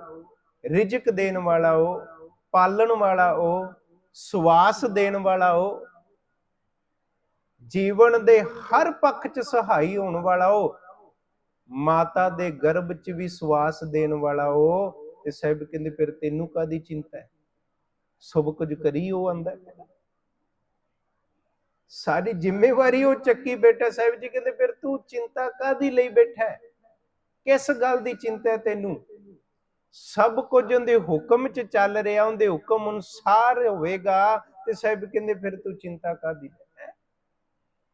ਰਿਜਕ ਦੇਣ ਵਾਲਾ ਉਹ, ਪਾਲਣ ਵਾਲਾ ਉਹ, ਸਵਾਸ ਦੇਣ ਵਾਲਾ ਉਹ, ਜੀਵਨ ਦੇ ਹਰ ਪੱਖ 'ਚ ਸਹਾਈ ਹੋਣ ਵਾਲਾ ਉਹ, ਮਾਤਾ ਦੇ ਗਰਭ 'ਚ ਵੀ ਸਵਾਸ ਦੇਣ ਵਾਲਾ ਉਹ, ਤੇ ਸਾਹਿਬ ਕਹਿੰਦੇ, ਫਿਰ ਤੈਨੂੰ ਕਾਦੀ ਚਿੰਤਾ ਹੈ? ਸਭ ਕੁਝ ਕਰੀ ਉਹ ਆਂਦਾ ਸਾਰੀ ਜ਼ਿੰਮੇਵਾਰੀ ਉਹ ਚੱਕੀ ਬੈਠਾ ਸਾਹਿਬ ਜੀ ਕਹਿੰਦੇ, ਫਿਰ ਤੂੰ ਚਿੰਤਾ ਕਾਦੀ ਲਈ ਬੈਠਾ ਹੈ? ਕਿਸ ਗੱਲ ਦੀ ਚਿੰਤਾ ਹੈ ਤੈਨੂੰ? ਸਭ ਕੁਝ ਉਹਦੇ ਹੁਕਮ 'ਚ ਚੱਲ ਰਿਹਾ, ਉਹਦੇ ਹੁਕਮ ਅਨੁਸਾਰ ਹੋਵੇਗਾ ਤੇ ਸਾਹਿਬ ਕਹਿੰਦੇ, ਫਿਰ ਤੂੰ ਚਿੰਤਾ ਕਾਦੀ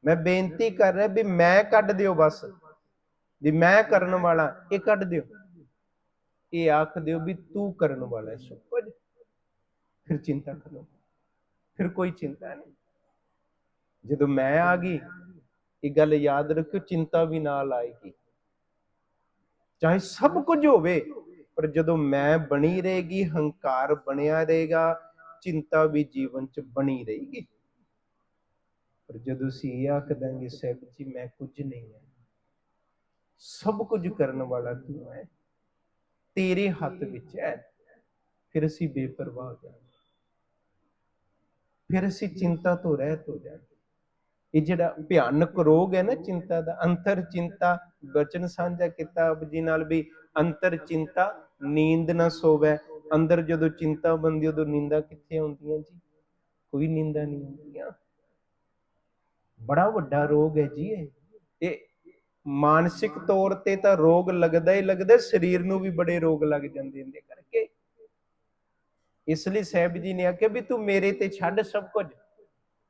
ਮੈਂ ਬੇਨਤੀ ਕਰ ਰਿਹਾ ਵੀ ਮੈਂ ਕੱਢ ਦਿਓ ਬਸ। ਵੀ ਮੈਂ ਕਰਨ ਵਾਲਾ, ਇਹ ਕੱਢ ਦਿਓ। ਇਹ ਆਖ ਦਿਓ ਵੀ ਤੂੰ ਕਰਨ ਵਾਲਾ ਹੈ ਸਭ ਕੁਝ। ਫਿਰ ਚਿੰਤਾ ਕਰੋ। ਫਿਰ ਕੋਈ ਚਿੰਤਾ ਨਹੀਂ। ਜਦੋਂ ਮੈਂ ਆ ਗਈ, ਇਹ ਗੱਲ ਯਾਦ ਰੱਖਿਓ, ਚਿੰਤਾ ਵੀ ਨਾਲ ਆਏਗੀ। ਚਾਹੇ ਸਭ ਕੁਝ ਹੋਵੇ, ਪਰ ਜਦੋਂ ਮੈਂ ਬਣੀ ਰਹੇਗੀ, ਹੰਕਾਰ ਬਣਿਆ ਰਹੇਗਾ, ਚਿੰਤਾ ਵੀ ਜੀਵਨ 'ਚ ਬਣੀ ਰਹੇਗੀ। ਪਰ ਜਦੋਂ ਅਸੀਂ ਇਹ ਆਖ ਦਾਂਗੇ, ਸਾਹਿਬ ਜੀ, ਮੈਂ ਕੁਝ ਨਹੀਂ ਹਾਂ। ਸਭ ਕੁਝ ਕਰਨ ਵਾਲਾ ਤੂੰ ਹੈ। ਤੇਰੇ ਹੱਥ ਵਿੱਚ ਹੈ। ਫਿਰ ਅਸੀਂ ਬੇਪਰਵਾਹ ਹੋ ਜਾਵਾਂਗੇ। ਫਿਰ ਅਸੀਂ ਚਿੰਤਾ ਤੋਂ ਰਹਿਤ ਹੋ ਜਾਵਾਂਗੇ। ਇਹ ਜਿਹੜਾ ਭਿਆਨਕ ਰੋਗ ਹੈ ਨਾ ਚਿੰਤਾ ਦਾ, ਅੰਤਰ ਚਿੰਤਾ, ਬਚਨ ਸਾਂਝਾ ਕੀਤਾ ਆਪ ਜੀ ਨਾਲ ਵੀ ਅੰਤਰ ਚਿੰਤਾ, ਨੀਂਦ ਨਾ ਸੋਵੇ। ਅੰਦਰ ਜਦੋਂ ਚਿੰਤਾ ਬੰਦੀ ਉਦੋਂ ਨੀਂਦਾਂ ਕਿੱਥੇ ਆਉਂਦੀਆਂ ਜੀ? ਕੋਈ ਨੀਂਦਾਂ ਨਹੀਂ ਆਉਂਦੀਆਂ। ਬੜਾ ਵੱਡਾ ਰੋਗ ਹੈ ਜੀ ਇਹ। ਇਹ ਮਾਨਸਿਕ ਤੌਰ ਤੇ ਤਾਂ ਰੋਗ ਲੱਗਦਾ ਹੀ ਲੱਗਦਾ, ਸਰੀਰ ਨੂੰ ਵੀ ਬੜੇ ਰੋਗ ਲੱਗ ਜਾਂਦੇ ਨੇ ਕਰਕੇ। ਇਸ ਲਈ ਸਾਹਿਬ ਜੀ ਨੇ ਆਖਿਆ ਵੀ ਤੂੰ ਮੇਰੇ ਤੇ ਛੱਡ ਸਭ ਕੁਝ।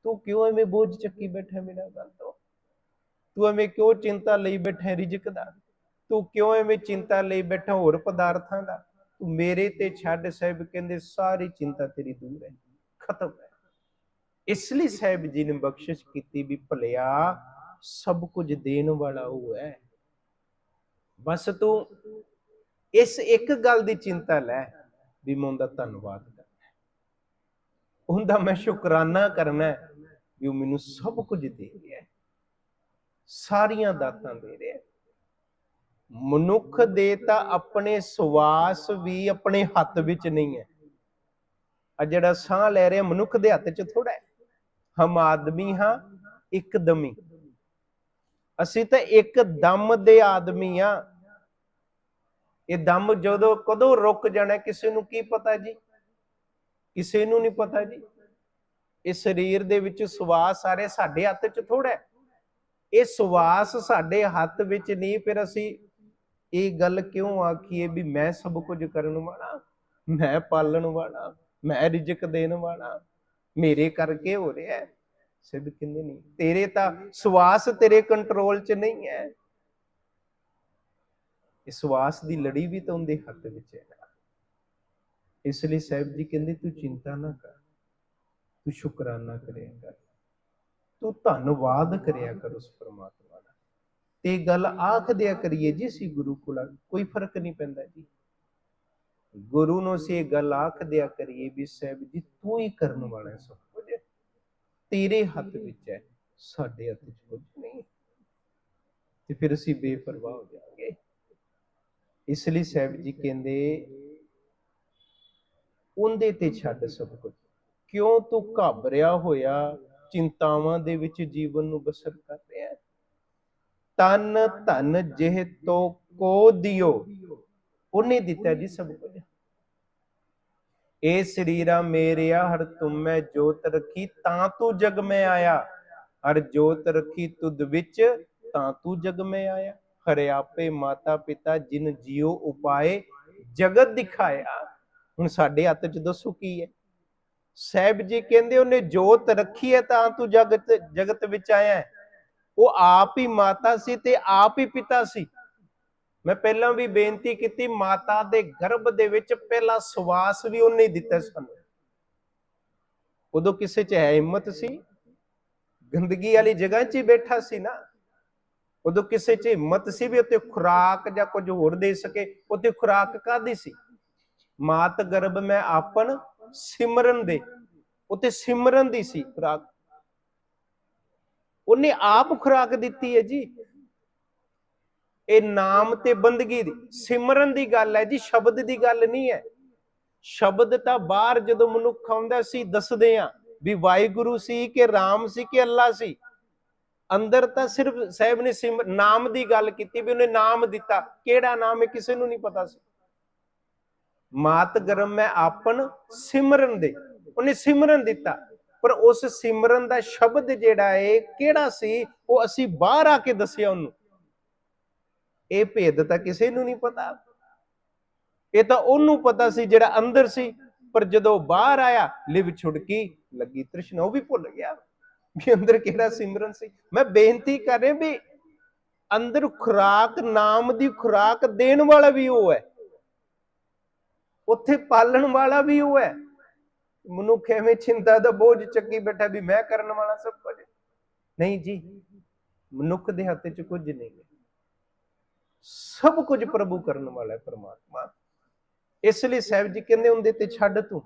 ਤੂੰ ਕਿਉਂ ਐਵੇਂ ਬੋਝ ਚੱਕੀ ਬੈਠਾ ਮੇਰਾ ਗੱਲ ਤੋਂ? ਤੂੰ ਐਵੇਂ ਕਿਉਂ ਚਿੰਤਾ ਲਈ ਬੈਠਾ ਰਿਜਕ ਦਾ? ਤੂੰ ਕਿਉਂ ਐਵੇਂ ਚਿੰਤਾ ਲਈ ਬੈਠਾ ਹੋਰ ਪਦਾਰਥਾਂ ਦਾ? ਤੂੰ ਮੇਰੇ ਤੇ ਛੱਡ ਸਾਹਿਬ ਕਹਿੰਦੇ ਸਾਰੀ ਚਿੰਤਾ ਤੇਰੀ ਦੂਰ ਹੈ ਖਤਮ ਹੈ। ਇਸ ਲਈ ਸਾਹਿਬ ਜੀ ਨੇ ਬਖਸ਼ਿਸ਼ ਕੀਤੀ ਵੀ ਭਲਿਆ ਸਭ ਕੁਝ ਦੇਣ ਵਾਲਾ ਉਹ ਹੈ। ਬਸ ਤੂੰ ਇਸ ਇੱਕ ਗੱਲ ਦੀ ਚਿੰਤਾ ਲੈ ਵੀ ਮੈਂ ਉਹਦਾ ਧੰਨਵਾਦ ਕਰਨਾ ਉਹਦਾ ਮੈਂ ਸ਼ੁਕਰਾਨਾ ਕਰਨਾ ਵੀ ਉਹ ਮੈਨੂੰ ਸਭ ਕੁਝ ਦੇ ਰਿਹਾ ਸਾਰੀਆਂ ਦਾਤਾਂ ਦੇ ਰਿਹਾ ਮਨੁੱਖ ਦੇ ਤਾਂ ਆਪਣੇ ਸਵਾਸ ਵੀ ਆਪਣੇ ਹੱਥ ਵਿੱਚ ਨਹੀਂ ਹੈ। ਆ ਜਿਹੜਾ ਸਾਹ ਲੈ ਰਿਹਾ ਮਨੁੱਖ ਦੇ ਹੱਥ 'ਚ ਥੋੜਾ ਹੈ। ਹਮ ਆਦਮੀ ਹਾਂ ਇੱਕਦਮੀ ਅਸੀਂ ਤਾਂ ਇੱਕ ਦਮ ਦੇ ਆਦਮੀ ਆ ਇਹ ਦਮ ਜਦੋਂ ਕਦੋਂ ਰੁਕ ਜਾਣਾ ਕਿਸੇ ਨੂੰ ਕੀ ਪਤਾ ਜੀ? ਕਿਸੇ ਨੂੰ ਨਹੀਂ ਪਤਾ ਜੀ। ਇਹ ਸਰੀਰ ਦੇ ਵਿੱਚ ਸਵਾਸ ਸਾਰੇ ਸਾਡੇ ਹੱਥ 'ਚ ਥੋੜਾ ਹੈ। ਇਹ ਸਵਾਸ ਸਾਡੇ ਹੱਥ ਵਿੱਚ ਨਹੀਂ, ਫਿਰ ਅਸੀਂ ਇਹ ਗੱਲ ਕਿਉਂ ਆਖੀਏ ਵੀ ਮੈਂ ਸਭ ਕੁਝ ਕਰਨ ਵਾਲਾ, ਮੈਂ ਪਾਲਣ ਵਾਲਾ, ਮੈਂ ਰਿਜਕ ਦੇਣ ਵਾਲਾ, ਮੇਰੇ ਕਰਕੇ ਹੋ ਰਿਹਾ ਹੈ। ਸਿੱਧ ਕਹਿੰਦੇ ਨਹੀਂ ਤੇਰੇ ਤਾਂ ਸਵਾਸ ਤੇਰੇ ਕੰਟਰੋਲ 'ਚ ਨਹੀਂ ਹੈ। ਇਹ ਸਵਾਸ ਦੀ ਲੜੀ ਵੀ ਤਾਂ ਉਹਦੇ ਹੱਥ ਵਿੱਚ ਹੈ। ਨਾ ਇਸ ਲਈ ਸਾਹਿਬ ਜੀ ਕਹਿੰਦੇ, ਤੂੰ ਚਿੰਤਾ ਨਾ ਕਰ। ਤੂੰ ਸ਼ੁਕਰਾਨਾ ਕਰਿਆ ਕਰ। ਤੂੰ ਧੰਨਵਾਦ ਕਰਿਆ ਕਰ ਉਸ ਪਰਮਾਤਮਾ ਦਾ। ਤੇ ਗੱਲ ਆਖ ਦਿਆ ਕਰੀਏ ਜੀ ਅਸੀਂ ਗੁਰੂ ਕੋਲ, ਕੋਈ ਫ਼ਰਕ ਨਹੀਂ ਪੈਂਦਾ ਜੀ। ਗੁਰੂ ਨੂੰ ਅਸੀਂ ਇਹ ਗੱਲ ਆਖ ਦਿਆ ਕਰੀਏ ਵੀ ਸਾਹਿਬ ਜੀ, ਤੂੰ ਹੀ ਕਰਨ ਵਾਲਾ ਹੈ ਸਭ ਕੁਝ। ਤੇਰੇ ਹੱਥ ਵਿੱਚ ਹੈ, ਸਾਡੇ ਹੱਥ 'ਚ ਕੁਝ ਨਹੀਂ। ਤੇ ਫਿਰ ਅਸੀਂ ਬੇਪਰਵਾਹ ਹੋ ਜਾਵਾਂਗੇ। ਇਸ ਲਈ ਸਾਹਿਬ ਜੀ ਕਹਿੰਦੇ, ਉਹਦੇ ਤੇ ਛੱਡ ਸਭ ਕੁਝ। ਕਿਉਂ ਤੂੰ ਘਬਰਿਆ ਹੋਇਆ? ਚਿੰਤਾਵਾਂ ਦੇ ਵਿੱਚ ਜੀਵਨ ਨੂੰ ਬਸਰ ਕਰ ਰਿਹਾ ਹੈ। ਤਨ ਧਨ ਜਿਹ ਤੋ ਕੋ ਦਿਓ। ਉਹਨੇ ਦਿੱਤਾ ਜੀ ਸਭ ਕੁਝ। ਇਹ ਸਰੀਰਾ ਮੇਰਿਆ, ਹਰ ਤੁਮੈ ਜੋਤ ਰਖੀ, ਤਾਂ ਤੂੰ ਜਗ ਮੈਂ ਆਇਆ। ਹਰ ਜੋਤ ਰਖੀ ਤੁਧ ਵਿੱਚ, ਤਾਂ ਤੂੰ ਜਗ ਮੈਂ ਆਇਆ। ਹਰੇ ਆਪੇ ਮਾਤਾ ਪਿਤਾ ਜਿਨ ਜਿਉ ਉਪਾਏ, ਜਗਤ ਦਿਖਾਇਆ। ਹੁਣ ਸਾਡੇ ਹੱਥ 'ਚ ਦੱਸੋ ਕੀ ਹੈ? ਸਾਹਿਬ ਜੀ ਕਹਿੰਦੇ ਉਹਨੇ ਜੋਤ ਰੱਖੀ ਹੈ ਤਾਂ ਤੂੰ ਜਗਤ ਜਗਤ ਵਿੱਚ ਆਇਆ ਹੈ। ਉਹ ਆਪ ਹੀ ਮਾਤਾ ਸੀ ਤੇ ਆਪ ਹੀ ਪਿਤਾ ਸੀ। ਮੈਂ ਪਹਿਲਾਂ ਵੀ ਬੇਨਤੀ ਕੀਤੀ, ਮਾਤਾ ਦੇ ਗਰਭ ਦੇ ਵਿੱਚ ਪਹਿਲਾ ਸਵਾਸ ਵੀ ਉਹਨੇ ਦਿੱਤਾ ਸਾਨੂੰ। ਉਦੋਂ ਕਿਸੇ 'ਚ ਹੈ ਹਿੰਮਤ ਸੀ, ਗੰਦਗੀ ਵਾਲੀ ਜਗ੍ਹਾ 'ਚ ਹੀ ਬੈਠਾ ਸੀ ਨਾ। ਉਦੋਂ ਕਿਸੇ 'ਚ ਹਿੰਮਤ ਸੀ ਵੀ ਉੱਤੇ ਖੁਰਾਕ ਜਾਂ ਕੁਝ ਹੋਰ ਦੇ ਸਕੇ ਉੱਤੇ ਖੁਰਾਕ ਕਾਦੀ ਸੀ? ਮਾਤ ਗਰਭ ਮੈਂ ਆਪਨ ਸਿਮਰਨ ਦੇ। ਉੱਤੇ ਸਿਮਰਨ ਦੀ ਸੀ ਖੁਰਾਕ। ਉਹਨੇ ਆਪ ਖੁਰਾਕ ਦਿੱਤੀ ਹੈ ਜੀ। ਇਹ ਨਾਮ ਤੇ ਬੰਦਗੀ ਦੀ, ਸਿਮਰਨ ਦੀ ਗੱਲ ਹੈ ਜੀ, ਸ਼ਬਦ ਦੀ ਗੱਲ ਨਹੀਂ ਹੈ। ਸ਼ਬਦ ਤਾਂ ਬਾਹਰ ਜਦੋਂ ਮਨੁੱਖ ਆਉਂਦਾ ਸੀ, ਦੱਸਦੇ ਆ ਵੀ ਵਾਹਿਗੁਰੂ ਸੀ ਕਿ ਰਾਮ ਸੀ ਕਿ ਅੱਲਾ ਸੀ। ਅੰਦਰ ਤਾਂ ਸਿਰਫ ਸਾਹਿਬ ਨੇ ਸਿਮ, ਨਾਮ ਦੀ ਗੱਲ ਕੀਤੀ ਵੀ ਉਹਨੇ ਨਾਮ ਦਿੱਤਾ। ਕਿਹੜਾ ਨਾਮ ਹੈ, ਕਿਸੇ ਨੂੰ ਨਹੀਂ ਪਤਾ ਸੀ। ਮਾਤ ਗਰਮ ਮੈਂ ਆਪਨ ਸਿਮਰਨ ਦੇ। ਉਹਨੇ ਸਿਮਰਨ ਦਿੱਤਾ। ਪਰ ਉਸ ਸਿਮਰਨ ਦਾ ਸ਼ਬਦ ਜਿਹੜਾ ਹੈ ਕਿਹੜਾ ਸੀ, ਉਹ ਅਸੀਂ ਬਾਹਰ ਆ ਕੇ ਦੱਸਿਆ ਉਹਨੂੰ। ਇਹ ਭੇਦ ਤਾਂ ਕਿਸੇ ਨੂੰ ਨਹੀਂ ਪਤਾ। ਇਹ ਤਾਂ ਉਹਨੂੰ ਪਤਾ ਸੀ ਜਿਹੜਾ ਅੰਦਰ ਸੀ। ਪਰ ਜਦੋਂ ਬਾਹਰ ਆਇਆ, ਲਿਵ ਛੁੜਕੀ ਲੱਗੀ ਤ੍ਰਿਸ਼ਨਾ, ਉਹ ਵੀ ਭੁੱਲ ਗਿਆ ਵੀ ਅੰਦਰ ਕਿਹੜਾ ਸਿਮਰਨ ਸੀ। ਮੈਂ ਬੇਨਤੀ ਕਰ ਰਿਹਾ ਵੀ ਅੰਦਰ ਖੁਰਾਕ, ਨਾਮ ਦੀ ਖੁਰਾਕ ਦੇਣ ਵਾਲਾ ਵੀ ਉਹ ਹੈ। ਉੱਥੇ ਪਾਲਣ ਵਾਲਾ ਵੀ ਉਹ ਹੈ। ਮਨੁੱਖ ਐਵੇਂ ਚਿੰਤਾ ਦਾ ਬੋਝ ਚੱਕੀ ਬੈਠਾ ਵੀ ਮੈਂ ਕਰਨ ਵਾਲਾ ਸਭ ਕੁਝ। ਨਹੀਂ ਜੀ, ਮਨੁੱਖ ਦੇ ਹੱਥ 'ਚ ਕੁਝ ਨਹੀਂ ਹੈ। ਸਭ ਕੁਝ ਪ੍ਰਭੂ ਕਰਨ ਵਾਲਾ ਹੈ ਪਰਮਾਤਮਾ। ਇਸ ਲਈ ਸਾਹਿਬ ਜੀ ਕਹਿੰਦੇ ਹੁੰਦੇ ਤੇ ਛੱਡ ਤੂੰ।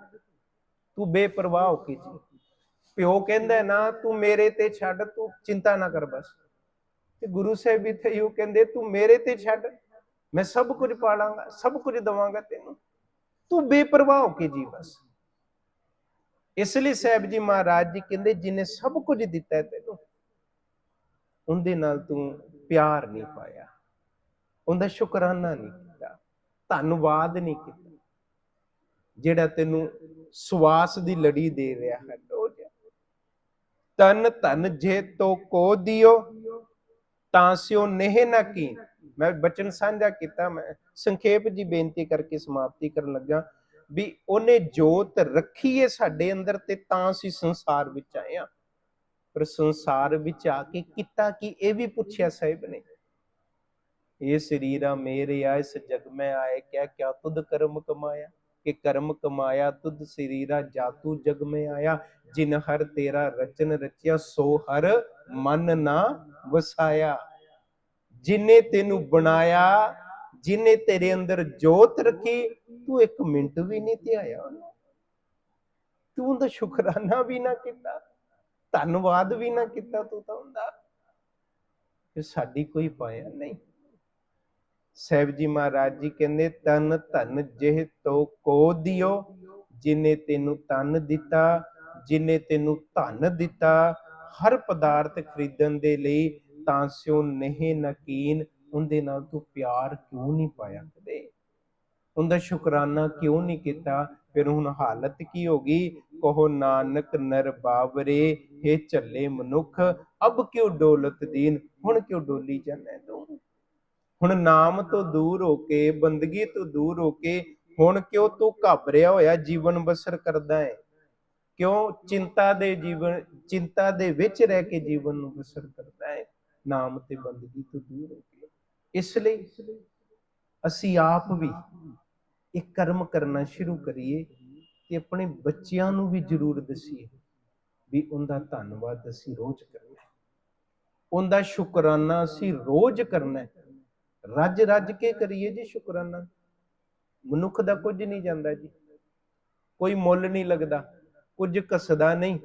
ਤੂੰ ਬੇਪਰਵਾਹ ਹੋ ਕੇ ਜੀ। ਪਿਓ ਕਹਿੰਦਾ ਨਾ, ਤੂੰ ਮੇਰੇ ਤੇ ਛੱਡ, ਤੂੰ ਚਿੰਤਾ ਨਾ ਕਰ ਬਸ। ਤੇ ਗੁਰੂ ਸਾਹਿਬ ਵੀ ਤੇ ਇਹੋ ਕਹਿੰਦੇ, ਤੂੰ ਮੇਰੇ ਤੇ ਛੱਡ। ਮੈਂ ਸਭ ਕੁਝ ਪਾਲਾਂਗਾ, ਸਭ ਕੁਝ ਦਵਾਂਗਾ ਤੈਨੂੰ। ਤੂੰ ਬੇਪਰਵਾਹ ਹੋ ਕੇ ਜੀ ਬਸ। ਇਸ ਲਈ ਸਾਹਿਬ ਜੀ ਮਹਾਰਾਜ ਜੀ ਕਹਿੰਦੇ, ਜਿਨੇ ਸਭ ਕੁਝ ਦਿੱਤਾ ਤੈਨੂੰ, ਉਹਦੇ ਨਾਲ ਤੂੰ ਪਿਆਰ ਨਹੀਂ ਪਾਇਆ, ਉਹਦਾ ਸ਼ੁਕਰਾਨਾ ਨਹੀਂ ਕੀਤਾ, ਧੰਨਵਾਦ ਨਹੀਂ ਕੀਤਾ, ਜਿਹੜਾ ਤੈਨੂੰ ਸਵਾਸ ਦੀ ਲੜੀ ਦੇ ਰਿਹਾ ਹੈ ਤਨ ਧਨ ਜੇ ਤੋ ਕੋ ਦਿਓ, ਤਾਂ ਸਿਓ ਨਹਿ ਨਾ ਕੀ ਮੈਂ ਬਚਨ ਸਾਂਝਾ ਕੀਤਾ, ਮੈਂ ਸੰਖੇਪ ਜੀ ਬੇਨਤੀ ਕਰਕੇ ਸਮਾਪਤੀ ਕਰਨ ਲੱਗਾ ਵੀ ਉਹਨੇ ਜੋਤ ਰੱਖੀ ਏ ਸਾਡੇ ਅੰਦਰ ਤੇ ਤਾਂ ਅਸੀਂ ਸੰਸਾਰ ਵਿੱਚ ਆਏ ਆ ਪਰ ਸੰਸਾਰ ਵਿੱਚ ਆ ਕੇ ਕੀਤਾ ਕੀ? ਇਹ ਵੀ ਪੁੱਛਿਆ ਸਾਹਿਬ ਨੇ। ਇਹ ਸਰੀਰਾ ਮੇਰੇ ਆ, ਇਸ ਜਗ ਮੈਂ ਆਏ, ਕਿਆ ਕਿਆ ਤੁਧ ਕਰਮ ਕਮਾਇਆ? ਕਿ ਕਰਮ ਕਮਾਇਆ ਤੁਧ ਸਰੀਰਾ ਜਾਤੂ ਜਗ ਮੈਂ ਆਇਆ। ਜਿਨ ਹਰ ਤੇਰਾ ਰਚਨ ਰਚਿਆ, ਸੋ ਹਰ ਮਨ ਨਾ ਵਸਾਇਆ। ਜਿਨੇ ਤੈਨੂੰ ਬਣਾਇਆ, ਜਿਨੇ ਤੇਰੇ ਅੰਦਰ ਜੋਤ ਰੱਖੀ, ਤੂੰ ਇੱਕ ਮਿੰਟ ਵੀ ਨਹੀਂ ਧਿਆਇਆ ਤੂੰ ਉਹਦਾ ਸ਼ੁਕਰਾਨਾ ਵੀ ਨਾ ਕੀਤਾ, ਧੰਨਵਾਦ ਵੀ ਨਾ ਕੀਤਾ ਤੂੰ ਤਾਂ ਹੁੰਦਾ ਕਿ ਸਾਡੀ ਕੋਈ ਪਾਇਆ ਨਹੀਂ। ਸਾਹਿਬ ਜੀ ਮਹਾਰਾਜ ਜੀ ਕਹਿੰਦੇ ਤਨ ਧਨ ਜਿਹ ਤੋ ਕੋ ਦਿਓ, ਜਿਨੇ ਤੈਨੂੰ ਤਨ ਦਿੱਤਾ, ਜਿਨੇ ਤੈਨੂੰ ਧਨ ਦਿੱਤਾ, ਹਰ ਪਦਾਰਥ ਖਰੀਦਣ ਦੇ ਲਈ ਤਾਂ ਸਿਉ ਨਹੀਂ ਨਕੀਨ, ਉਹਦੇ ਨਾਲ ਤੂੰ ਪਿਆਰ ਕਿਉਂ ਨਹੀਂ ਪਾਇਆ ਕਦੇ? ਉਹਦਾ ਸ਼ੁਕਰਾਨਾ ਕਿਉਂ ਨਹੀਂ ਕੀਤਾ? ਫਿਰ ਹੁਣ ਹਾਲਤ ਕੀ ਹੋ ਗਈ? ਕਹੋ, ਨਾਨਕ ਨਰ ਬਾਬਰੇ ਇਹ ਚੱਲੇ ਮਨੁੱਖ, ਅਬ ਕਿਉ ਡੋਲਤ ਦੀਨ? ਹੁਣ ਕਿਉ ਡੋਲੀ ਜਾਂਦਾ ਤੂੰ? ਹੁਣ ਨਾਮ ਤੋਂ ਦੂਰ ਹੋ ਕੇ, ਬੰਦਗੀ ਤੋਂ ਦੂਰ ਹੋ ਕੇ, ਹੁਣ ਕਿਉਂ ਤੂੰ ਘਬਰਿਆ ਹੋਇਆ? ਜੀਵਨ ਬਸਰ ਕਰਦਾ ਹੈ ਕਿਉਂ ਚਿੰਤਾ ਦੇ ਜੀਵਨ, ਚਿੰਤਾ ਦੇ ਵਿੱਚ ਰਹਿ ਕੇ ਜੀਵਨ ਨੂੰ ਬਸਰ ਕਰਦਾ ਹੈ ਨਾਮ ਤੇ ਬੰਦਗੀ ਤੋਂ ਦੂਰ ਹੋ ਕੇ ਇਸ ਲਈ ਅਸੀਂ ਆਪ ਵੀ ਇਹ ਕਰਮ ਕਰਨਾ ਸ਼ੁਰੂ ਕਰੀਏ ਤੇ ਆਪਣੇ ਬੱਚਿਆਂ ਨੂੰ ਵੀ ਜ਼ਰੂਰ ਦਸੀਏ ਵੀ ਉਹਦਾ ਧੰਨਵਾਦ ਅਸੀਂ ਰੋਜ਼ ਕਰਨਾ ਹੈ। ਉਹਦਾ ਸ਼ੁਕਰਾਨਾ ਅਸੀਂ ਰੋਜ਼ ਕਰਨਾ ਹੈ। ਰੱਜ ਰੱਜ ਕੇ ਕਰੀਏ ਜੀ ਸ਼ੁਕਰਾਨਾ। ਮਨੁੱਖ ਦਾ ਕੁਝ ਨਹੀਂ ਜਾਂਦਾ ਜੀ। ਕੋਈ ਮੁੱਲ ਨਹੀਂ ਲੱਗਦਾ। ਕੁਝ ਕਸਦਾ ਨਹੀਂ।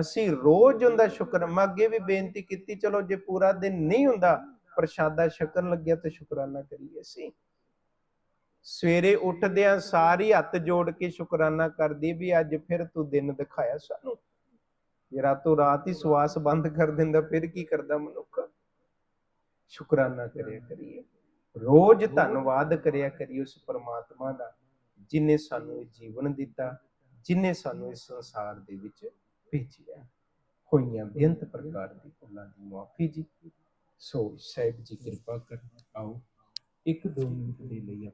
ਅਸੀਂ ਰੋਜ਼ ਉਹਦਾ ਸ਼ੁਕਰ, ਮੈਂ ਅੱਗੇ ਵੀ ਬੇਨਤੀ ਕੀਤੀ, ਚਲੋ ਜੇ ਪੂਰਾ ਦਿਨ ਨਹੀਂ ਹੁੰਦਾ, ਪ੍ਰਸ਼ਾਦਾ ਛਕਣ ਲੱਗਿਆ ਤਾਂ ਸ਼ੁਕਰਾਨਾ ਕਰੀਏ ਅਸੀਂ। ਸਵੇਰੇ ਉੱਠਦਿਆਂ ਸਾਰੀ ਹੱਥ ਜੋੜ ਕੇ ਸ਼ੁਕਰਾਨਾ ਕਰਦੀ ਵੀ ਅੱਜ ਫਿਰ ਤੂੰ ਦਿਨ ਦਿਖਾਇਆ ਸਾਨੂੰ। ਜੇ ਰਾਤੋਂ ਰਾਤ ਹੀ ਸਵਾਸ ਬੰਦ ਕਰ ਦਿੰਦਾ, ਫਿਰ ਕੀ ਕਰਦਾ ਮਨੁੱਖ? ਸ਼ੁਕਰਾਨਾ ਕਰਿਆ ਕਰੀਏ। ਰੋਜ਼ ਧੰਨਵਾਦ ਕਰਿਆ ਕਰੀਏ ਉਸ ਪਰਮਾਤਮਾ ਦਾ, ਜਿਨੇ ਸਾਨੂੰ ਇਹ ਜੀਵਨ ਦਿੱਤਾ, ਜਿਨੇ ਸਾਨੂੰ ਇਸ ਸੰਸਾਰ ਦੇ ਵਿੱਚ ਭੇਜਿਆ ਹੋਈਆਂ ਬੇਅੰਤ ਪ੍ਰਕਾਰ ਦੀ ਉਹਨਾਂ ਦੀ ਮਾਫੀ ਜੀ ਸੋ ਸਾਹਿਬ ਜੀ ਕਿਰਪਾ ਕਰ ਆਓ ਇੱਕ ਦੋ ਮਿੰਟ ਦੇ ਲਈ